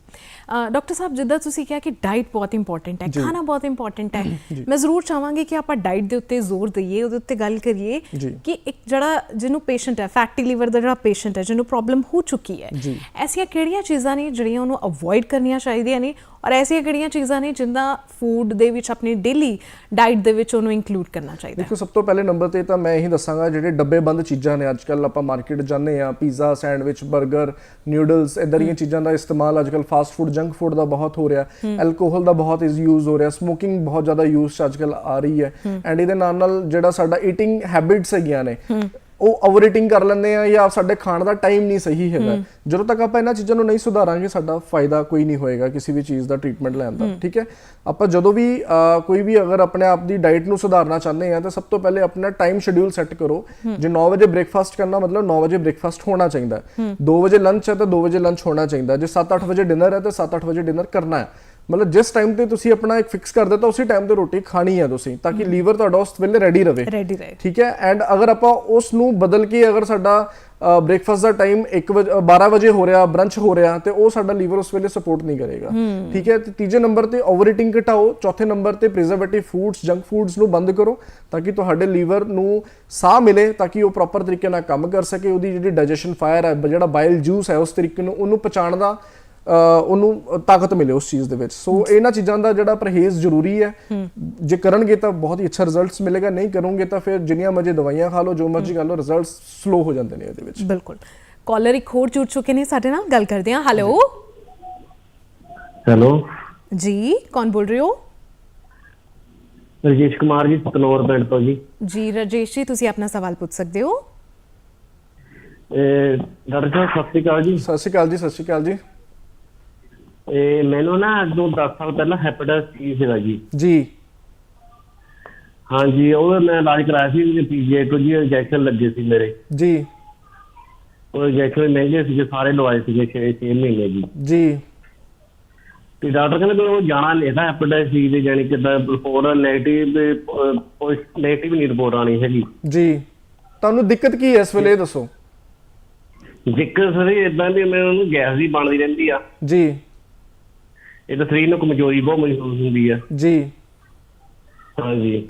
ਡਾਕਟਰ ਸਾਹਿਬ ਜਿੱਦਾਂ ਤੁਸੀਂ ਕਿਹਾ ਕਿ ਡਾਈਟ ਬਹੁਤ ਇੰਪੋਰਟੈਂਟ ਹੈ ਖਾਣਾ ਬਹੁਤ ਇੰਪੋਰਟੈਂਟ ਹੈ। ਮੈਂ ਜ਼ਰੂਰ ਚਾਹਾਂਗੀ ਕਿ ਆਪਾਂ ਡਾਈਟ ਦੇ ਉੱਤੇ ਜ਼ੋਰ ਦਈਏ ਉਹਦੇ ਉੱਤੇ ਗੱਲ ਕਰੀਏ। ਕਿ ਇੱਕ ਜਿਹੜਾ ਜਿਹਨੂੰ ਪੇਸ਼ੈਂਟ ਹੈ ਫੈਟੀ ਲੀਵਰ ਦਾ ਜਿਹੜਾ ਪੇਸ਼ੈਂਟ ਹੈ ਜਿਹਨੂੰ ਪ੍ਰੋਬਲਮ ਹੋ ਚੁੱਕੀ ਹੈ। ਐਸੀਆਂ ਕਿਹੜੀਆਂ ਚੀਜ਼ਾਂ ਨੇ ਜਿਹੜੀਆਂ ਉਹਨੂੰ ਅਵੋਇਡ ਕਰਨੀਆਂ ਚਾਹੀਦੀਆਂ ਨੇ ਔਰ ਐਸੀਆਂ ਕਿਹੜੀਆਂ ਚੀਜ਼ਾਂ ਨੇ ਜਿੰਦਾ ਫੂਡ ਦੇ ਵਿੱਚ ਆਪਣੀ ਡੇਲੀ ਡਾਈਟ ਦੇ ਵਿੱਚ ਉਹਨੂੰ ਇਨਕਲੂਡ ਕਰਨਾ ਚਾਹੀਦਾ ਦੇਖੋ ਸਭ ਤੋਂ ਪਹਿਲੇ ਨੰਬਰ ਤੇ ਤਾਂ ਮੈਂ ਇਹੀ ਦੱਸਾਂਗਾ ਜਿਹੜੇ ਡੱਬੇ ਬੰਦ ਚੀਜ਼ਾਂ ਨੇ ਅੱਜਕੱਲ ਆਪਾਂ ਮਾਰਕੀਟ ਜਾਂਦੇ ਆ ਪੀਜ਼ਾ ਸੈਂਡਵਿਚ 버ਗਰ ਨਿਊਡਲਸ ਇਦਾਂ ਦੀਆਂ ਚੀਜ਼ਾਂ ਦਾ ਇਸਤੇਮਾਲ ਅੱਜਕੱਲ ਫਾਸਟ ਫੂਡ ਜੰਕ ਫੂਡ ਦਾ ਬਹੁਤ ਹੋ ਰਿਹਾ ਐਲਕੋਹਲ ਦਾ ਬਹੁਤ ਇਸ ਯੂਜ਼ ਹੋ ਰਿਹਾ ਸਮੋਕਿੰਗ ਬਹੁਤ ਜ਼ਿਆਦਾ ਯੂਜ਼ ਅੱਜਕੱਲ ਆ ਰਹੀ ਹੈ। ਐਂਡ ਇਹਦੇ ਨਾਲ ਨਾਲ ਜਿਹੜਾ ਸਾਡਾ ਈਟਿੰਗ ਹੈਬਿਟਸ ਹੈਗੀਆਂ ਨੇ ਉਹ ਓਵਰ ਈਟਿੰਗ ਕਰ ਲੈਂਦੇ ਆ ਜਾਂ ਸਾਡੇ ਖਾਣ ਦਾ ਟਾਈਮ ਨਹੀਂ ਸਹੀ ਹੈਗਾ। ਜਦੋਂ ਤੱਕ ਆਪਾਂ ਇਹਨਾਂ ਚੀਜ਼ਾਂ ਨੂੰ ਨਹੀਂ ਸੁਧਾਰਾਂਗੇ ਸਾਡਾ ਫਾਇਦਾ ਕੋਈ ਨਹੀਂ ਹੋਏਗਾ ਕਿਸੇ ਵੀ ਚੀਜ਼ ਦਾ ਟ੍ਰੀਟਮੈਂਟ ਲੈਣ ਦਾ ਠੀਕ ਹੈ? ਆਪਾਂ ਜਦੋਂ ਵੀ ਕੋਈ ਵੀ ਅਗਰ ਆਪਣੇ ਆਪ ਦੀ ਡਾਈਟ ਨੂੰ ਸੁਧਾਰਨਾ ਚਾਹੁੰਦੇ ਆ ਤਾਂ ਸਭ ਤੋਂ ਪਹਿਲੇ ਆਪਣਾ ਟਾਈਮ ਸ਼ਡਿਊਲ ਸੈੱਟ ਕਰੋ। ਜੇ 9 ਵਜੇ ਬ੍ਰੇਕਫਾਸਟ ਕਰਨਾ ਮਤਲਬ 9 ਵਜੇ ਬ੍ਰੇਕਫਾਸਟ ਹੋਣਾ ਚਾਹੀਦਾ। ਹੈ। 2 ਵਜੇ ਲੰਚ ਹੈ ਤਾਂ 2 ਵਜੇ ਲੰਚ ਹੋਣਾ ਚਾਹੀਦਾ। ਜੇ 7-8 ਵਜੇ ਡਿਨਰ ਹੈ ਤਾਂ 7-8 ਵਜੇ ਡਿਨਰ ਕਰਨਾ ਹੈ। ਮਤਲਬ ਜਿਸ ਟਾਈਮ ਤੇ ਤੁਸੀਂ ਆਪਣਾ ਇੱਕ ਫਿਕਸ ਕਰ ਦਿੱਤਾ ਉਸੇ ਟਾਈਮ ਤੇ ਰੋਟੀ ਖਾਣੀ ਹੈ ਤੁਸੀਂ ਤਾਂ ਕਿ ਲੀਵਰ ਤੁਹਾਡਾ ਉਸ ਵੇਲੇ ਰੈਡੀ ਰਵੇ। ਰੈਡੀ ਰਹੇ। ਠੀਕ ਹੈ? ਐਂਡ ਅਗਰ ਆਪਾਂ ਉਸ ਨੂੰ ਬਦਲ ਕੇ ਅਗਰ ਸਾਡਾ ਬ੍ਰੇਕਫਾਸਟ ਦਾ ਟਾਈਮ 1 ਵਜੇ ਅ, 12 ਵਜੇ ਹੋ ਰਿਹਾ ਬ੍ਰੰਚ ਹੋ ਰਿਹਾ ਤੇ ਉਹ ਸਾਡਾ ਲੀਵਰ ਉਸ ਵੇਲੇ ਸਪੋਰਟ ਨਹੀਂ ਕਰੇਗਾ। ਠੀਕ ਹੈ? ਤੇ ਤੀਜੇ ਨੰਬਰ ਤੇ ਓਵਰ ਈਟਿੰਗ ਘਟਾਓ। ਚੌਥੇ ਨੰਬਰ ਤੇ ਪ੍ਰੀਜ਼ਰਵੇਟਿਵ ਫੂਡਸ ਜੰਕ ਫੂਡਸ ਨੂੰ ਬੰਦ ਕਰੋ ਤਾਂ ਕਿ ਤੁਹਾਡੇ ਲੀਵਰ ਨੂੰ ਸਾਹ ਮਿਲੇ ਤਾਂ ਕਿ ਉਹ ਪ੍ਰੋਪਰ ਤਰੀਕੇ ਨਾਲ ਕੰਮ ਕਰ ਸਕੇ। ਉਹਦੀ ਜਿਹੜੀ ਡਾਈਜੈਸ਼ਨ ਫਾਇਰ ਹੈ ਜਿਹੜਾ ਬਾਇਲ ਜੂਸ ਹੈ ਉਸ ਤਰੀਕੇ ਨੂੰ ਉਹਨੂੰ ਪਚਾਉਣ ਦਾ ਉਹਨੂੰ ਤਾਕਤ ਮਿਲੇ ਉਸ ਚੀਜ਼ ਦੇ ਵਿੱਚ। ਸੋ ਇਹਨਾਂ ਚੀਜ਼ਾਂ ਦਾ ਜਿਹੜਾ ਪਰਹੇਜ਼ ਜ਼ਰੂਰੀ ਹੈ। ਜੇ ਕਰਨਗੇ ਤਾਂ ਬਹੁਤ ਹੀ ਅੱਛਾ ਰਿਜ਼ਲਟਸ ਮਿਲੇਗਾ। ਨਹੀਂ ਕਰੋਗੇ ਤਾਂ ਫਿਰ ਜਿੰਨੀਆਂ ਮਰਜ਼ੀ ਦਵਾਈਆਂ ਖਾ ਲਓ ਜੋ ਮਰਜ਼ੀ ਖਾ ਲਓ ਰਿਜ਼ਲਟਸ ਸਲੋ ਹੋ ਜਾਂਦੇ ਨੇ ਇਹਦੇ ਵਿੱਚ। ਬਿਲਕੁਲ। ਕਾਲਰ ਇੱਕ ਹੋਰ ਜੁੜ ਚੁੱਕੇ ਨੇ ਸਾਡੇ ਨਾਲ। ਗੱਲ ਕਰਦੇ ਹਾਂ। ਹੈਲੋ ਹੈਲੋ ਜੀ ਕੌਣ ਬੋਲ ਰਹੇ ਹੋ? ਰਜੇਸ਼ ਕੁਮਾਰ ਜੀ ਸਤਨੌਰ ਪਿੰਡ ਤੋਂ ਜੀ। ਜੀ ਰਜੇਸ਼ ਜੀ ਤੁਸੀਂ ਆਪਣਾ ਸਵਾਲ ਪੁੱਛ ਸਕਦੇ ਹੋ? ਇਹ ਡਾਕਟਰ ਸਾਹਿਬ ਸਤਿ ਸ਼੍ਰੀ ਅਕਾਲ ਜੀ। ਸਤਿ ਸ਼੍ਰੀ ਅਕਾਲ ਜੀ ਸਤਿ ਸ਼੍ਰੀ ਅਕਾਲ ਜੀ। ਇਹ ਮੈਨੂੰ ਨਾ ਤੋਂ 10 ਸਾਲ ਪਹਿਲਾਂ ਹੈਪੇਟਾਈਟਸ ਸੀ ਸੀਗਾ ਜੀ। ਜੀ। ਹਾਂਜੀ ਉਹ ਮੈਂ ਇਲਾਜ ਕਰਾਇਆ ਸੀ ਮੇਰੇ ਪੀਜੀਆਈ ਤੋਂ ਜੀ ਇੰਜੈਕਸ਼ਨ ਲੱਗੇ ਸੀ ਮੇਰੇ। ਜੀ। ਉਹ ਇੰਜੈਕਸ਼ਨ ਮਹਿੰਗੇ ਸੀਗੇ ਸਾਰੇ ਲਵਾਏ ਸੀਗੇ 6 6 ਮਹੀਨੇ ਜੀ। ਜੀ। ਤੇ ਡਾਕਟਰ ਕਹਿੰਦੇ ਵੀ ਉਹ ਜਾਣਾ ਤਾਂ ਹੈਪੇਟਾਈਟਸ ਸੀ ਦੇ ਜਾਨੀ ਕਿਦਾਂ ਰਿਪੋਰਟ ਨੈਗੇਟਿਵ ਨੈਗੇਟਿਵ ਨਹੀਂ ਰਿਪੋਰਟ ਆਣੀ ਹੈਗੀ। ਜੀ। ਤੁਹਾਨੂੰ ਦਿੱਕਤ ਕੀ ਹੈ ਇਸ ਵੇਲੇ ਦੱਸੋ। ਦਿੱਕਤ ਸਰੀ ਇਦਾਂ ਦੀ ਮੈਨੂੰ ਗੈਸ ਦੀ ਬਣਦੀ ਰਹਿੰਦੀ ਆ। ਜੀ। ਇਹ ਤਾਂ ਸਰੀਰ ਨੂੰ ਕਮਜ਼ੋਰੀ ਬਹੁਤ ਮਹਿਸੂਸ ਹੁੰਦੀ ਆ। ਜੀ। ਹਾਂਜੀ।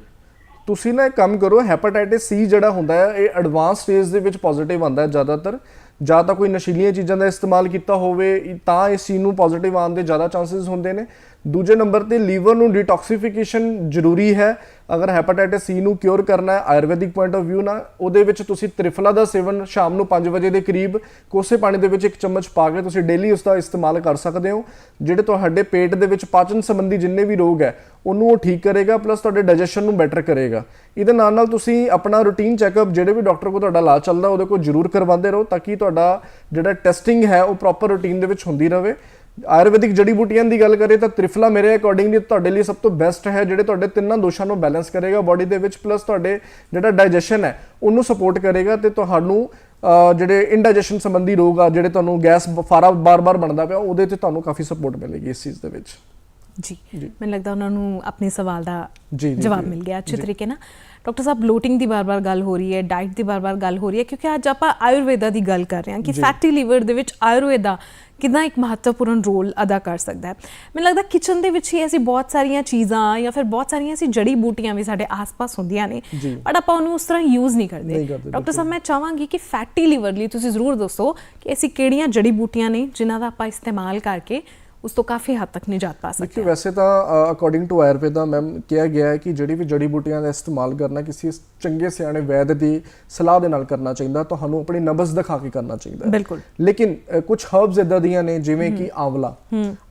ਤੁਸੀਂ ਨਾ ਇੱਕ ਕੰਮ ਕਰੋ ਹੈਪੇਟਾਈਟਿਸ ਸੀ ਜਿਹੜਾ ਹੁੰਦਾ ਹੈ ਇਹ ਐਡਵਾਂਸ ਸਟੇਜ ਦੇ ਵਿੱਚ ਪੋਜ਼ਿਟਿਵ ਆਉਂਦਾ ਹੈ ਜ਼ਿਆਦਾਤਰ। ਜਾਂ ਤਾਂ ਕੋਈ ਨਸ਼ੀਲੀਆਂ ਚੀਜ਼ਾਂ ਦਾ ਇਸਤੇਮਾਲ ਕੀਤਾ ਹੋਵੇ ਤਾਂ ਇਸ ਚੀਜ਼ ਨੂੰ ਪੋਜ਼ਿਟਿਵ ਆਉਣ ਦੇ ਜ਼ਿਆਦਾ ਚਾਂਸਸ ਹੁੰਦੇ ਨੇ। ਦੂਜੇ ਨੰਬਰ ਤੇ ਲੀਵਰ ਨੂੰ ਡੀਟੌਕਸੀਫਿਕੇਸ਼ਨ ਜ਼ਰੂਰੀ ਹੈ। ਅਗਰ ਹੈਪੇਟਾਈਟਿਸ ਸੀ ਨੂੰ ਕਿਉਰ ਕਰਨਾ ਹੈ, ਆਯੁਰਵੈਦਿਕ ਪੁਆਇੰਟ ਆਫ View ਨਾਲ, ਉਹਦੇ ਵਿੱਚ ਤੁਸੀਂ ਤ੍ਰਿਫਲਾ ਦਾ ਸੇਵਨ ਸ਼ਾਮ ਨੂੰ 5 ਵਜੇ ਦੇ ਕਰੀਬ ਕੋਸੇ ਪਾਣੀ ਦੇ ਵਿੱਚ ਇੱਕ ਚਮਚ ਪਾ ਕੇ ਤੁਸੀਂ ਡੇਲੀ ਉਸ ਦਾ ਇਸਤੇਮਾਲ ਕਰ ਸਕਦੇ ਹੋ, ਜਿਹੜੇ ਤੁਹਾਡੇ ਪੇਟ ਦੇ ਵਿੱਚ ਪਾਚਨ ਸੰਬੰਧੀ ਜਿੰਨੇ ਵੀ ਰੋਗ ਹੈ, ਉਹਨੂੰ ਉਹ ਠੀਕ ਕਰੇਗਾ ਪਲੱਸ ਤੁਹਾਡੇ ਡਾਈਜੈਸ਼ਨ ਨੂੰ ਬੈਟਰ ਕਰੇਗਾ। ਇਹਦੇ ਨਾਲ ਨਾਲ ਤੁਸੀਂ ਆਪਣਾ ਰੂਟੀਨ ਚੈੱਕਅਪ ਜਿਹੜੇ ਵੀ ਡਾਕਟਰ ਕੋਲ ਤੁਹਾਡਾ ਇਲਾਜ ਚੱਲਦਾ, ਉਹਦੇ ਕੋਲ ਜ਼ਰੂਰ ਕਰਵਾਉਂਦੇ ਰਹੋ, ਤਾਂ ਕਿ ਤੁਹਾਡਾ ਜਿਹੜਾ ਟੈਸਟਿੰਗ ਹੈ, ਉਹ ਪ੍ਰੋਪਰ ਰੂਟੀਨ ਦੇ ਵਿੱਚ ਹੁੰਦੀ ਰਹੇ। ਆਯੁਰਵੈਦਿਕ ਜੜੀ ਬੂਟੀਆਂ ਦੀ ਗੱਲ ਕਰੇ ਤਾਂ ਤ੍ਰਿਫਲਾ ਮੇਰੇ ਅਕੋਰਡਿੰਗਲੀ ਤੁਹਾਡੇ ਲਈ ਸਭ ਤੋਂ ਬੈਸਟ ਹੈ ਜਿਹੜੇ ਤੁਹਾਡੇ ਤਿੰਨਾਂ ਦੋਸ਼ਾਂ ਨੂੰ ਬੈਲੈਂਸ ਕਰੇਗਾ ਬਾਡੀ ਦੇ ਵਿੱਚ ਪਲੱਸ ਤੁਹਾਡੇ ਜਿਹੜਾ ਡਾਈਜੈਸ਼ਨ ਹੈ ਉਹਨੂੰ ਸਪੋਰਟ ਕਰੇਗਾ ਤੇ ਤੁਹਾਨੂੰ ਜਿਹੜੇ ਇਨਡਾਈਜੈਸ਼ਨ ਸੰਬੰਧੀ ਰੋਗ ਆ ਜਿਹੜੇ ਤੁਹਾਨੂੰ ਗੈਸ ਫਾਰਾ ਬਾਰ-ਬਾਰ ਬਣਦਾ ਪਿਆ ਉਹਦੇ ਤੇ ਤੁਹਾਨੂੰ ਕਾਫੀ ਸਪੋਰਟ ਮਿਲੇਗੀ ਇਸ ਚੀਜ਼ ਦੇ ਵਿੱਚ। ਜੀ। ਮੈਨੂੰ ਲੱਗਦਾ ਉਹਨਾਂ ਨੂੰ ਆਪਣੇ ਸਵਾਲ ਦਾ ਜਵਾਬ। ਮਿਲ ਗਿਆ ਅੱਛੇ ਤਰੀਕੇ ਨਾਲ। ਡਾਕਟਰ ਸਾਹਿਬ ਬਲੋਟਿੰਗ ਦੀ ਬਾਰ-ਬਾਰ ਗੱਲ ਹੋ ਰਹੀ ਹੈ ਡਾਈਟ ਦੀ ਬਾਰ-ਬਾਰ ਗੱਲ ਹੋ ਰਹੀ ਹੈ ਕਿਉਂਕਿ ਅੱਜ ਆਪਾਂ ਆਯੁਰਵੇਦਾ ਦੀ ਗੱਲ ਕਰ ਰਹੇ ਹਾਂ ਕਿ ਫੈਟੀ ਲੀਵਰ ਦੇ ਵਿੱਚ ਆਯੁਰਵੇਦਾ ਕਿੰਨਾ ਇੱਕ ਮਹੱਤਵਪੂਰਨ ਰੋਲ ਅਦਾ ਕਰ ਸਕਦਾ ਹੈ। ਮੈਨੂੰ ਲੱਗਦਾ ਕਿਚਨ ਦੇ ਵਿੱਚ ਹੀ ਐਸੀ ਬਹੁਤ ਸਾਰੀਆਂ ਚੀਜ਼ਾਂ ਜਾਂ ਫਿਰ ਬਹੁਤ ਸਾਰੀਆਂ ਐਸੀ ਜੜੀ ਬੂਟੀਆਂ ਵੀ ਸਾਡੇ ਆਸ-ਪਾਸ ਹੁੰਦੀਆਂ ਨੇ। ਬਟ ਆਪਾਂ ਉਹਨੂੰ ਉਸ ਤਰ੍ਹਾਂ ਯੂਜ਼ ਨਹੀਂ ਕਰਦੇ। ਡਾਕਟਰ ਸਾਹਿਬ ਮੈਂ ਚਾਹਾਂਗੀ ਕਿ ਫੈਟੀ ਲੀਵਰ ਲਈ ਤੁਸੀਂ ਜ਼ਰੂਰ ਦੱਸੋ ਕਿ ਐਸੀ ਕਿਹੜੀਆਂ ਜੜੀ ਬੂਟੀਆਂ ਨੇ ਜਿਨ੍ਹਾਂ ਦਾ ਆਪਾਂ ਇਸਤੇਮਾਲ ਕਰਕੇ ਉਸ ਤੋਂ ਕਾਫੀ ਹੱਦ ਤੱਕ ਨਿਜਾਤ ਪਾ ਸਕਦੇ ਦੇਖਿਓ ਵੈਸੇ ਤਾਂ ਅਕੋਰਡਿੰਗ ਟੂ ਆਯੁਰਵੇਦਾ ਮੈਮ ਕਿਹਾ ਗਿਆ ਹੈ ਕਿ ਜਿਹੜੀ ਵੀ ਜੜੀ ਬੂਟੀਆਂ ਦਾ ਇਸਤੇਮਾਲ ਕਰਨਾ ਕਿਸੇ ਚੰਗੇ ਸਿਆਣੇ ਵੈਦ ਦੀ ਸਲਾਹ ਦੇ ਨਾਲ ਕਰਨਾ ਚਾਹੀਦਾ ਤੁਹਾਨੂੰ ਆਪਣੀ ਨਬਜ਼ ਦਿਖਾ ਕੇ ਕਰਨਾ ਚਾਹੀਦਾ ਹੈ। ਬਿਲਕੁਲ। ਲੇਕਿਨ ਕੁਝ ਹਰਬਸ ਇਦਾਂ ਦੀਆਂ ਨੇ ਜਿਵੇਂ ਕਿ ਆਂਵਲਾ।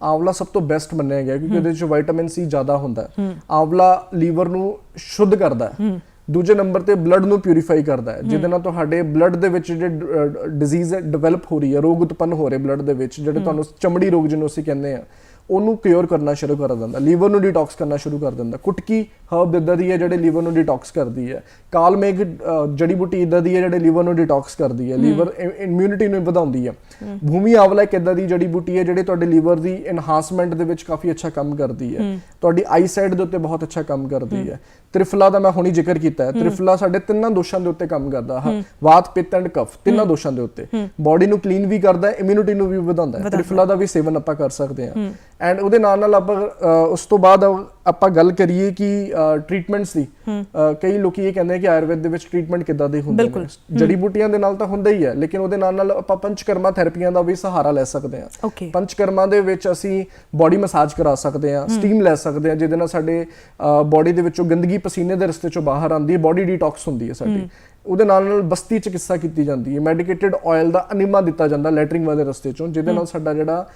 ਆਂਵਲਾ ਸਭ ਤੋਂ ਬੈਸਟ ਮੰਨਿਆ ਗਿਆ ਕਿਉਂਕਿ ਉਹਦੇ ਵਿੱਚ ਵਿਟਾਮਿਨ ਸੀ ਜ਼ਿਆਦਾ ਹੁੰਦਾ ਹੈ। ਆਂਵਲਾ ਲੀਵਰ ਨੂੰ ਸ਼ੁੱਧ ਕਰਦਾ ਹੈ। ਦੂਜੇ ਨੰਬਰ ਤੇ ਬਲੱਡ ਨੂੰ ਪਿਊਰੀਫਾਈ ਕਰਦਾ ਹੈ। ਜਿਹਦੇ ਨਾਲ ਤੁਹਾਡੇ ਬਲੱਡ ਦੇ ਵਿੱਚ ਜਿਹੜੇ ਡਿਜ਼ੀਜ਼ ਡਿਵੈਲਪ ਹੋ ਰਹੀ ਹੈ ਰੋਗ ਉਤਪੰਨ ਹੋ ਰਹੇ ਬਲੱਡ ਦੇ ਵਿੱਚ ਜਿਹੜੇ ਤੁਹਾਨੂੰ ਚਮੜੀ ਰੋਗ ਜਿਹਨੂੰ ਅਸੀਂ ਕਹਿੰਦੇ ਆ ਉਹਨੂੰ ਕਿਉਰ ਕਰਨਾ ਸ਼ੁਰੂ ਕਰ ਦਿੰਦਾ ਲੀਵਰ ਨੂੰ ਡਿਟੌਕਸ ਕਰਨਾ ਸ਼ੁਰੂ ਕਰ ਦਿੰਦਾ। ਕੁਟਕੀ ਹਰਬ ਇਦਾਂ ਦੀ ਹੈ ਜਿਹੜੇ ਲੀਵਰ ਨੂੰ ਡਿਟੌਕਸ ਕਰਦੀ ਹੈ। ਕਾਲਮੇਗ ਅ, ਜੜੀ ਬੂਟੀ ਇਦਾਂ ਦੀ ਹੈ ਜਿਹੜੇ ਲੀਵਰ ਨੂੰ ਡਿਟੌਕਸ ਕਰਦੀ ਹੈ। ਲੀਵਰ ਇਮਿਊਨਿਟੀ ਨੂੰ ਵਧਾਉਂਦੀ ਹੈ। ਭੂਮੀ ਆਵਲਾ ਇੱਕ ਇਦਾਂ ਦੀ ਜੜੀ ਬੂਟੀ ਹੈ ਜਿਹੜੇ ਤੁਹਾਡੇ ਲੀਵਰ ਦੀ ਇਨਹਾਂਸਮੈਂਟ ਦੇ ਵਿੱਚ ਕਾਫੀ ਅੱਛਾ ਕੰਮ ਕਰਦੀ ਹੈ। ਤੁਹਾਡੀ ਆਈਸਾਈਟ ਦੇ ਉੱਤੇ ਬਹੁਤ ਅੱਛਾ ਕੰਮ ਕਰਦੀ ਹੈ। ਤ੍ਰਿਫਲਾ ਦਾ ਮੈਂ ਹੁਣੀ ਜ਼ਿਕਰ ਕੀਤਾ ਹੈ। ਤ੍ਰਿਫਲਾ ਸਾਡੇ ਤਿੰਨਾਂ ਦੋਸ਼ਾਂ ਦੇ ਉੱਤੇ ਕੰਮ ਕਰਦਾ ਹੈ। ਵਾਤ ਪਿੱਤ ਐਂਡ ਕਫ ਤਿੰਨਾਂ ਦੋਸ਼ਾਂ ਦੇ ਉੱਤੇ। ਬਾਡੀ ਨੂੰ ਕਲੀਨ ਵੀ ਕਰਦਾ ਹੈ ਇਮਿਊਨਿਟੀ ਨੂੰ ਵੀ ਵਧਾਉਂਦਾ ਹੈ। ਤ੍ਰਿਫਲਾ ਦਾ ਵੀ ਸੇਵਨ ਆਪਾਂ ਕਰ ਸਕਦੇ ਹਾਂ। ਐਂਡ ਉਹਦੇ ਨਾਲ ਨਾਲ ਆਪਾਂ ਉਸ ਤੋਂ ਬਾਅਦ ਆਪਾਂ ਗੱਲ ਕਰੀਏ ਕਿ ਟ੍ਰੀਟਮੈਂਟਸ ਦੀ ਕਈ ਲੋਕੀ ਇਹ ਕਹਿੰਦੇ ਆ ਕਿ ਆਯੁਰਵੇਦ ਦੇ ਵਿੱਚ ਟ੍ਰੀਟਮੈਂਟ ਕਿੱਦਾਂ ਦੇ ਹੁੰਦੇ ਨੇ। ਜੜੀ ਬੂਟੀਆਂ ਦੇ ਨਾਲ ਤਾਂ ਹੁੰਦਾ ਹੀ ਹੈ ਲੇਕਿਨ ਉਹਦੇ ਨਾਲ ਨਾਲ ਆਪਾਂ ਪੰਚਕਰਮਾ ਥੈਰੇਪੀਆਂ ਦਾ ਵੀ ਸਹਾਰਾ ਲੈ ਸਕਦੇ ਹਾਂ. ਪੰਚਕਰਮਾ ਦੇ ਵਿੱਚ ਅਸੀਂ ਬਾਡੀ ਮਸਾਜ ਕਰਾ ਸਕਦੇ ਹਾਂ ਸਟੀਮ ਲੈ ਸਕਦੇ ਹਾਂ ਜਿਹਦੇ ਨਾਲ ਸਾਡੇ ਬਾਡੀ ਦੇ ਵਿੱਚੋਂ ਗੰਦਗੀ ਪਸੀਨੇ ਦੇ ਰਸਤੇ ਚੋਂ ਬਾਹਰ ਆਉਂਦੀ ਹੈ ਬਾਡੀ ਡੀਟੌਕਸ ਹੁੰਦੀ ਹੈ ਸਾਡੀ। ਉਹਦੇ ਨਾਲ ਨਾਲ ਬਸਤੀ ਚਿਕਿਤਸਾ ਕੀਤੀ ਜਾਂਦੀ ਹੈ। ਮੈਡੀਕੇਟਡ ਆਇਲ ਦਾ ਅਨੀਮਾ ਦਿੱਤਾ ਜਾਂਦਾ ਲੈਟਰਿੰਗ ਵਾਲੇ ਰਸਤੇ ਚੋਂ ਜਿਹਦੇ ਨਾਲ ਸਾਡਾ ਜਿਹੜਾ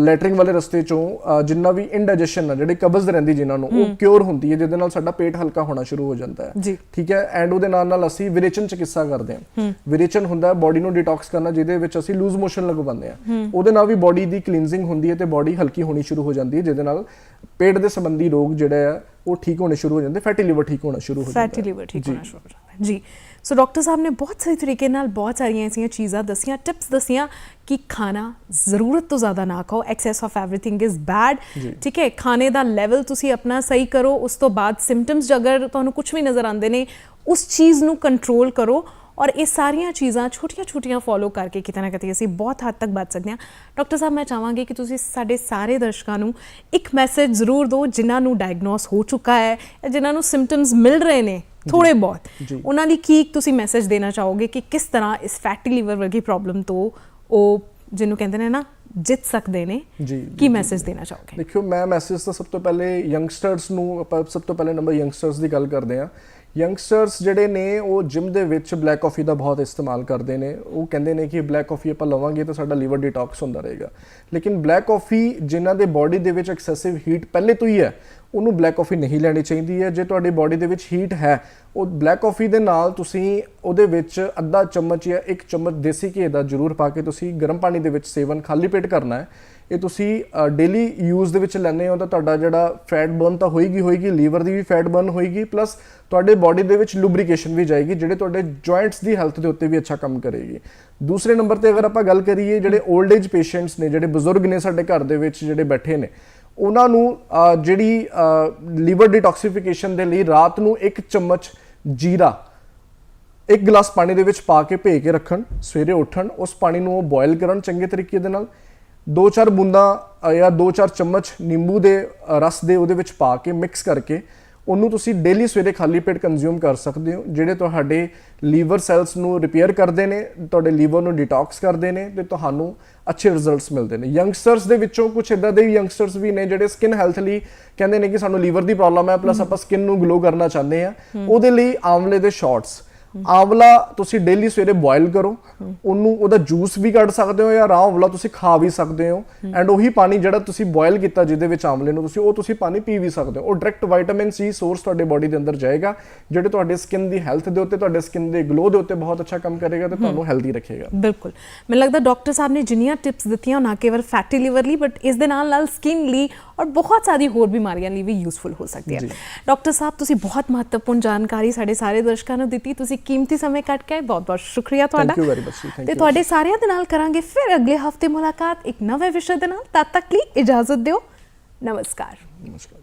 ਲੈਟਰਿੰਗ ਵਾਲੇ ਰਸਤੇ ਚੋਂ ਜਿੰਨਾ ਵੀ ਇੰਡਾਈਜੈਸ਼ਨ ਹੈ ਜਿਹੜੇ ਕਬਜ਼ ਰਹਿੰਦੀ ਜਿਨ੍ਹਾਂ ਨੂੰ ਉਹ ਕਿਉਰ ਹੁੰਦੀ ਹੈ ਜਿਹਦੇ ਨਾਲ ਸਾਡਾ ਪੇਟ ਹਲਕਾ ਹੋਣਾ ਸ਼ੁਰੂ ਹੋ ਜਾਂਦਾ ਹੈ। ਠੀਕ ਹੈ? ਐਂਡ ਉਹਦੇ ਨਾਲ ਨਾਲ ਅਸੀਂ ਵਿਰੇਚਨ ਚਿਕਿਤਸਾ ਕਰਦੇ ਹਾਂ। ਵਿਰੇਚਨ ਹੁੰਦਾ ਹੈ ਬਾਡੀ ਨੂੰ ਡਿਟੌਕਸ ਕਰਨਾ ਜਿਹਦੇ ਵਿੱਚ ਅਸੀਂ ਲੂਜ਼ ਮੋਸ਼ਨ ਲਗਵਾਉਂਦੇ ਹਾਂ। ਉਹਦੇ ਨਾਲ ਵੀ ਬਾਡੀ ਦੀ ਕਲੀਨਜ਼ਿੰਗ ਹੁੰਦੀ ਹੈ ਤੇ ਬਾਡੀ ਹਲਕੀ ਹੋਣੀ ਸ਼ੁਰੂ ਹੋ ਜਾਂਦੀ ਹੈ ਜਿਹਦੇ ਨਾਲ ਪੇਟ ਦੇ ਸੰਬੰਧੀ ਰੋਗ ਜਿਹੜੇ ਆ ਉਹ ਠੀਕ ਹੋਣੇ ਸ਼ੁਰੂ ਹੋ ਜਾਂਦੇ ਫੈਟੀ ਲਿਵਰ ਠੀਕ ਹੋਣਾ ਸ਼ੁਰੂ ਹੋ ਜਾਂਦਾ ਫੈਟੀ ਲਿਵਰ ਠੀਕ ਹੋਣਾ ਸ਼ੁਰੂ ਹੋ ਜਾਂਦਾ ਜੀ। ਸੋ ਡਾਕਟਰ ਸਾਹਿਬ ਨੇ ਬਹੁਤ ਸਹੀ ਤਰੀਕੇ ਨਾਲ ਬਹੁਤ ਸਾਰੀਆਂ ਐਸੀਆਂ ਚੀਜ਼ਾਂ ਦਸੀਆਂ ਟਿਪਸ ਦਸੀਆਂ ਕਿ ਖਾਣਾ ਜ਼ਰੂਰਤ ਤੋਂ ਜ਼ਿਆਦਾ ਨਾ ਖਾਓ excess of everything is bad ਠੀਕ ਹੈ ਖਾਣੇ ਦਾ ਲੈਵਲ ਤੁਸੀਂ ਆਪਣਾ ਸਹੀ ਕਰੋ ਉਸ ਤੋਂ ਬਾਅਦ ਸਿੰਪਟਮਸ ਅਗਰ ਤੁਹਾਨੂੰ ਕੁਝ ਵੀ ਨਜ਼ਰ ਆਉਂਦੇ ਨੇ ਉਸ ਚੀਜ਼ ਨੂੰ ਕੰਟਰੋਲ ਕਰੋ ਔਰ ਇਹ ਸਾਰੀਆਂ ਚੀਜ਼ਾਂ ਛੋਟੀਆਂ-ਛੋਟੀਆਂ ਫੋਲੋ ਕਰਕੇ ਕਿਤੇ ਨਾ ਕਿਤੇ ਅਸੀਂ ਬਹੁਤ ਹੱਦ ਤੱਕ ਬਚ ਸਕਦੇ ਹਾਂ ਡਾਕਟਰ ਸਾਹਿਬ ਮੈਂ ਚਾਹਾਂਗੀ ਕਿ ਤੁਸੀਂ ਸਾਡੇ ਸਾਰੇ ਦਰਸ਼ਕਾਂ ਨੂੰ ਇੱਕ ਮੈਸੇਜ ਜ਼ਰੂਰ ਦਿਓ ਜਿਨ੍ਹਾਂ ਨੂੰ ਡਾਇਗਨੋਸ ਹੋ ਚੁੱਕਾ ਹੈ ਜਾਂ ਜਿਨ੍ਹਾਂ ਨੂੰ ਸਿੰਪਟਮਸ ਮਿਲ ਰਹੇ ਨੇ ਥੋੜੇ ਬਹੁਤ। ਉਹਨਾਂ ਲਈ ਕੀ ਤੁਸੀਂ ਮੈਸੇਜ ਦੇਣਾ ਚਾਹੋਗੇ ਕਿ ਕਿਸ ਤਰ੍ਹਾਂ ਇਸ ਫੈਟੀ ਲੀਵਰ ਵਰਗੀ ਪ੍ਰੋਬਲਮ ਤੋਂ ਉਹ ਜਿਹਨੂੰ ਕਹਿੰਦੇ ਨੇ ਨਾ ਜਿੱਤ ਸਕਦੇ ਨੇ? ਜੀ, ਕੀ ਮੈਸੇਜ ਦੇਣਾ ਚਾਹੋਗੇ? ਦੇਖਿਓ ਮੈਂ ਮੈਸੇਜ ਤਾਂ ਸਭ ਤੋਂ ਪਹਿਲੇ ਯੰਗਸਟਰਸ ਨੂੰ ਆਪਾਂ ਸਭ ਤੋਂ ਪਹਿਲੇ ਨੰਬਰ ਯੰਗਸਟਰਸ ਦੀ ਗੱਲ ਕਰਦੇ ਆ ਯੰਗਸਟਰਸ ਜਿਹੜੇ ਨੇ ਉਹ ਜਿਮ ਦੇ ਵਿੱਚ ਬਲੈਕ ਕਾਫੀ ਦਾ ਬਹੁਤ ਇਸਤੇਮਾਲ ਕਰਦੇ ਨੇ। ਉਹ ਕਹਿੰਦੇ ਨੇ ਕਿ ਬਲੈਕ ਕਾਫੀ ਆਪਾਂ ਲਵਾਂਗੇ ਤਾਂ ਸਾਡਾ ਲੀਵਰ ਡਿਟੌਕਸ ਹੁੰਦਾ ਰਹੇਗਾ। ਲੇਕਿਨ ਬਲੈਕ ਕਾਫੀ ਜਿਨ੍ਹਾਂ ਦੇ ਬਾਡੀ ਦੇ ਵਿੱਚ ਐਕਸੈਸਿਵ ਹੀਟ ਪਹਿਲੇ ਤੋਂ ਹੀ ਹੈ ਉਹਨੂੰ ਬਲੈਕ ਕਾਫੀ ਨਹੀਂ ਲੈਣੀ ਚਾਹੀਦੀ ਹੈ। ਜੇ ਤੁਹਾਡੀ ਬਾਡੀ ਦੇ ਵਿੱਚ ਹੀਟ ਹੈ, ਉਹ ਬਲੈਕ ਕਾਫੀ ਦੇ ਨਾਲ ਤੁਸੀਂ ਉਹਦੇ ਵਿੱਚ ਅੱਧਾ ਚਮਚ ਜਾਂ ਇੱਕ ਚਮਚ ਦੇਸੀ ਘੀ ਦਾ ਜ਼ਰੂਰ ਪਾ ਕੇ ਤੁਸੀਂ ਗਰਮ ਪਾਣੀ ਦੇ ਵਿੱਚ ਸੇਵਨ ਖਾਲੀ ਪੇਟ ਕਰਨਾ ਹੈ। ਇਹ ਤੁਸੀਂ ਡੇਲੀ ਯੂਜ਼ ਦੇ ਵਿੱਚ ਲੈਂਦੇ ਹੋ ਤਾਂ ਤੁਹਾਡਾ ਜਿਹੜਾ ਫੈਟ ਬਰਨ ਤਾਂ ਹੋਏਗੀ ਹੋਏਗੀ, ਲੀਵਰ ਦੀ ਵੀ ਫੈਟ ਬਰਨ ਹੋਏਗੀ ਪਲੱਸ ਤੁਹਾਡੇ ਬਾਡੀ ਦੇ ਵਿੱਚ ਲੁਬਰੀਕੇਸ਼ਨ ਵੀ ਜਾਏਗੀ, ਜਿਹੜੇ ਤੁਹਾਡੇ ਜੁਆਇੰਟਸ ਦੀ ਹੈਲਥ ਦੇ ਉੱਤੇ ਵੀ ਅੱਛਾ ਕੰਮ ਕਰੇਗੀ। ਦੂਸਰੇ ਨੰਬਰ ਤੇ ਅਗਰ ਆਪਾਂ ਗੱਲ ਕਰੀਏ ਜਿਹੜੇ 올ਡ ਏਜ ਪੇਸ਼ੈਂਟਸ ਨੇ, ਜਿਹੜੇ ਬਜ਼ੁਰਗ ਨੇ ਸਾਡੇ ਘਰ ਦੇ ਵਿੱਚ ਜਿਹੜੇ ਬੈਠੇ ਨੇ ਉਹਨਾਂ ਨੂੰ ਜਿਹੜੀ ਲੀਵਰ ਡਿਟੌਕਸੀਫਿਕੇਸ਼ਨ ਦੇ ਲਈ ਰਾਤ ਨੂੰ ਇੱਕ ਚਮਚ ਜੀਰਾ, ਇੱਕ ਗਲਾਸ ਪਾਣੀ ਦੇ ਵਿੱਚ ਪਾ ਕੇ ਭੇ ਕੇ ਰੱਖਣ, ਸਵੇਰੇ ਉੱਠਣ, ਉਸ ਪਾਣੀ ਨੂੰ ਉਹ ਬੋਇਲ ਕਰਨ ਚੰਗੇ ਤਰੀਕੇ ਦੇ ਨਾਲ। ਦੋ ਚਾਰ ਬੂੰਦਾਂ ਜਾਂ ਦੋ ਚਾਰ ਚਮਚ ਨਿੰਬੂ ਦੇ ਰਸ ਦੇ ਉਹਦੇ ਵਿੱਚ ਪਾ ਕੇ ਮਿਕਸ ਕਰਕੇ ਉਹਨੂੰ ਤੁਸੀਂ ਡੇਲੀ ਸਵੇਰੇ ਖਾਲੀ ਪੇਟ ਕੰਜ਼ਿਊਮ ਕਰ ਸਕਦੇ ਹੋ ਜਿਹੜੇ ਤੁਹਾਡੇ ਲੀਵਰ ਸੈਲਸ ਨੂੰ ਰਿਪੇਅਰ ਕਰਦੇ ਨੇ ਤੁਹਾਡੇ ਲੀਵਰ ਨੂੰ ਡਿਟੌਕਸ ਕਰਦੇ ਨੇ ਤੇ ਤੁਹਾਨੂੰ ਅੱਛੇ ਰਿਜ਼ਲਟਸ ਮਿਲਦੇ ਨੇ। ਯੰਗਸਟਰਸ ਦੇ ਵਿੱਚੋਂ ਕੁਝ ਇਦਾਂ ਦੇ ਯੰਗਸਟਰਸ ਵੀ ਨੇ ਜਿਹੜੇ ਸਕਿਨ ਹੈਲਥ ਲਈ ਕਹਿੰਦੇ ਨੇ ਕਿ ਸਾਨੂੰ ਲੀਵਰ ਦੀ ਪ੍ਰੋਬਲਮ ਹੈ ਪਲੱਸ ਆਪਾਂ ਸਕਿਨ ਨੂੰ ਗਲੋ ਕਰਨਾ ਚਾਹੁੰਦੇ ਆ ਉਹਦੇ ਲਈ ਆਮਲੇ ਦੇ ਸ਼ਾਰਟਸ ਆਵਲਾ ਤੁਸੀਂ ਡੇਲੀ ਸਵੇਰੇ ਬੋਇਲ ਕਰੋ, ਉਹਨੂੰ ਉਹਦਾ ਜੂਸ ਵੀ ਕੱਢ ਸਕਦੇ ਹੋ ਜਾਂ ਰਾਹ ਆਵਲਾ ਤੁਸੀਂ ਖਾ ਵੀ ਸਕਦੇ ਹੋ ਐਂਡ ਉਹੀ ਪਾਣੀ ਜਿਹੜਾ ਤੁਸੀਂ ਬੋਇਲ ਕੀਤਾ ਜਿਹਦੇ ਵਿੱਚ ਆਮਲੇ ਨੂੰ ਤੁਸੀਂ, ਉਹ ਤੁਸੀਂ ਪਾਣੀ ਪੀ ਵੀ ਸਕਦੇ ਹੋ। ਉਹ ਡਾਇਰੈਕਟ ਵਿਟਾਮਿਨ ਸੀ ਸੋਰਸ ਤੁਹਾਡੇ ਬਾਡੀ ਦੇ ਅੰਦਰ ਜਾਏਗਾ, ਜਿਹੜੇ ਤੁਹਾਡੇ ਸਕਿਨ ਦੀ ਹੈਲਥ ਦੇ ਉੱਤੇ, ਤੁਹਾਡੇ ਸਕਿਨ ਦੇ ਗਲੋ ਦੇ ਉੱਤੇ ਬਹੁਤ ਅੱਛਾ ਕੰਮ ਕਰੇਗਾ ਤੇ ਤੁਹਾਨੂੰ ਹੈਲਦੀ ਰੱਖੇਗਾ। ਬਿਲਕੁਲ। ਮੈਨੂੰ ਲੱਗਦਾ ਡਾਕਟਰ ਸਾਹਿਬ ਨੇ ਜਿੰਨੀਆਂ ਟਿਪਸ ਦਿੱਤੀਆਂ ਨਾ ਕੇਵਲ ਫੈਟੀ ਲੀਵਰ ਲਈ ਬਟ ਇਸ ਦੇ ਨਾਲ ਨਾਲ ਸਕਿਨ ਲਈ ਔਰ ਬਹੁਤ ਸਾਰੀ ਹੋਰ ਬਿਮਾਰੀਆਂ ਲਈ ਵੀ ਯੂਸਫੁਲ ਹੋ ਸਕਦੀ ਹੈ। ਡਾਕਟਰ ਸਾਹਿਬ ਤੁਸੀਂ ਬਹੁਤ ਮਹੱਤਵਪੂਰਨ ਜਾਣਕਾਰੀ ਸਾਡੇ ਸਾਰੇ ਦਰਸ਼ਕਾਂ ਨੂੰ ਦਿੱਤੀ ਤੁਸੀਂ ਕੀਮਤੀ ਸਮੇਂ ਕੱਢ ਕੇ ਆਏ ਬਹੁਤ ਬਹੁਤ ਸ਼ੁਕਰੀਆ ਤੁਹਾਡਾ very much ਜੀ, thank ਤੇ ਤੁਹਾਡੇ ਸਾਰਿਆਂ ਦੇ ਨਾਲ ਕਰਾਂਗੇ ਫਿਰ ਅਗਲੇ ਹਫ਼ਤੇ ਮੁਲਾਕਾਤ ਇੱਕ ਨਵੇਂ ਵਿਸ਼ੇ ਦੇ ਨਾਲ ਤਦ ਤੱਕ ਲਈ ਇਜਾਜ਼ਤ ਦਿਓ ਨਮਸਕਾਰ ਨਮਸਕਾਰ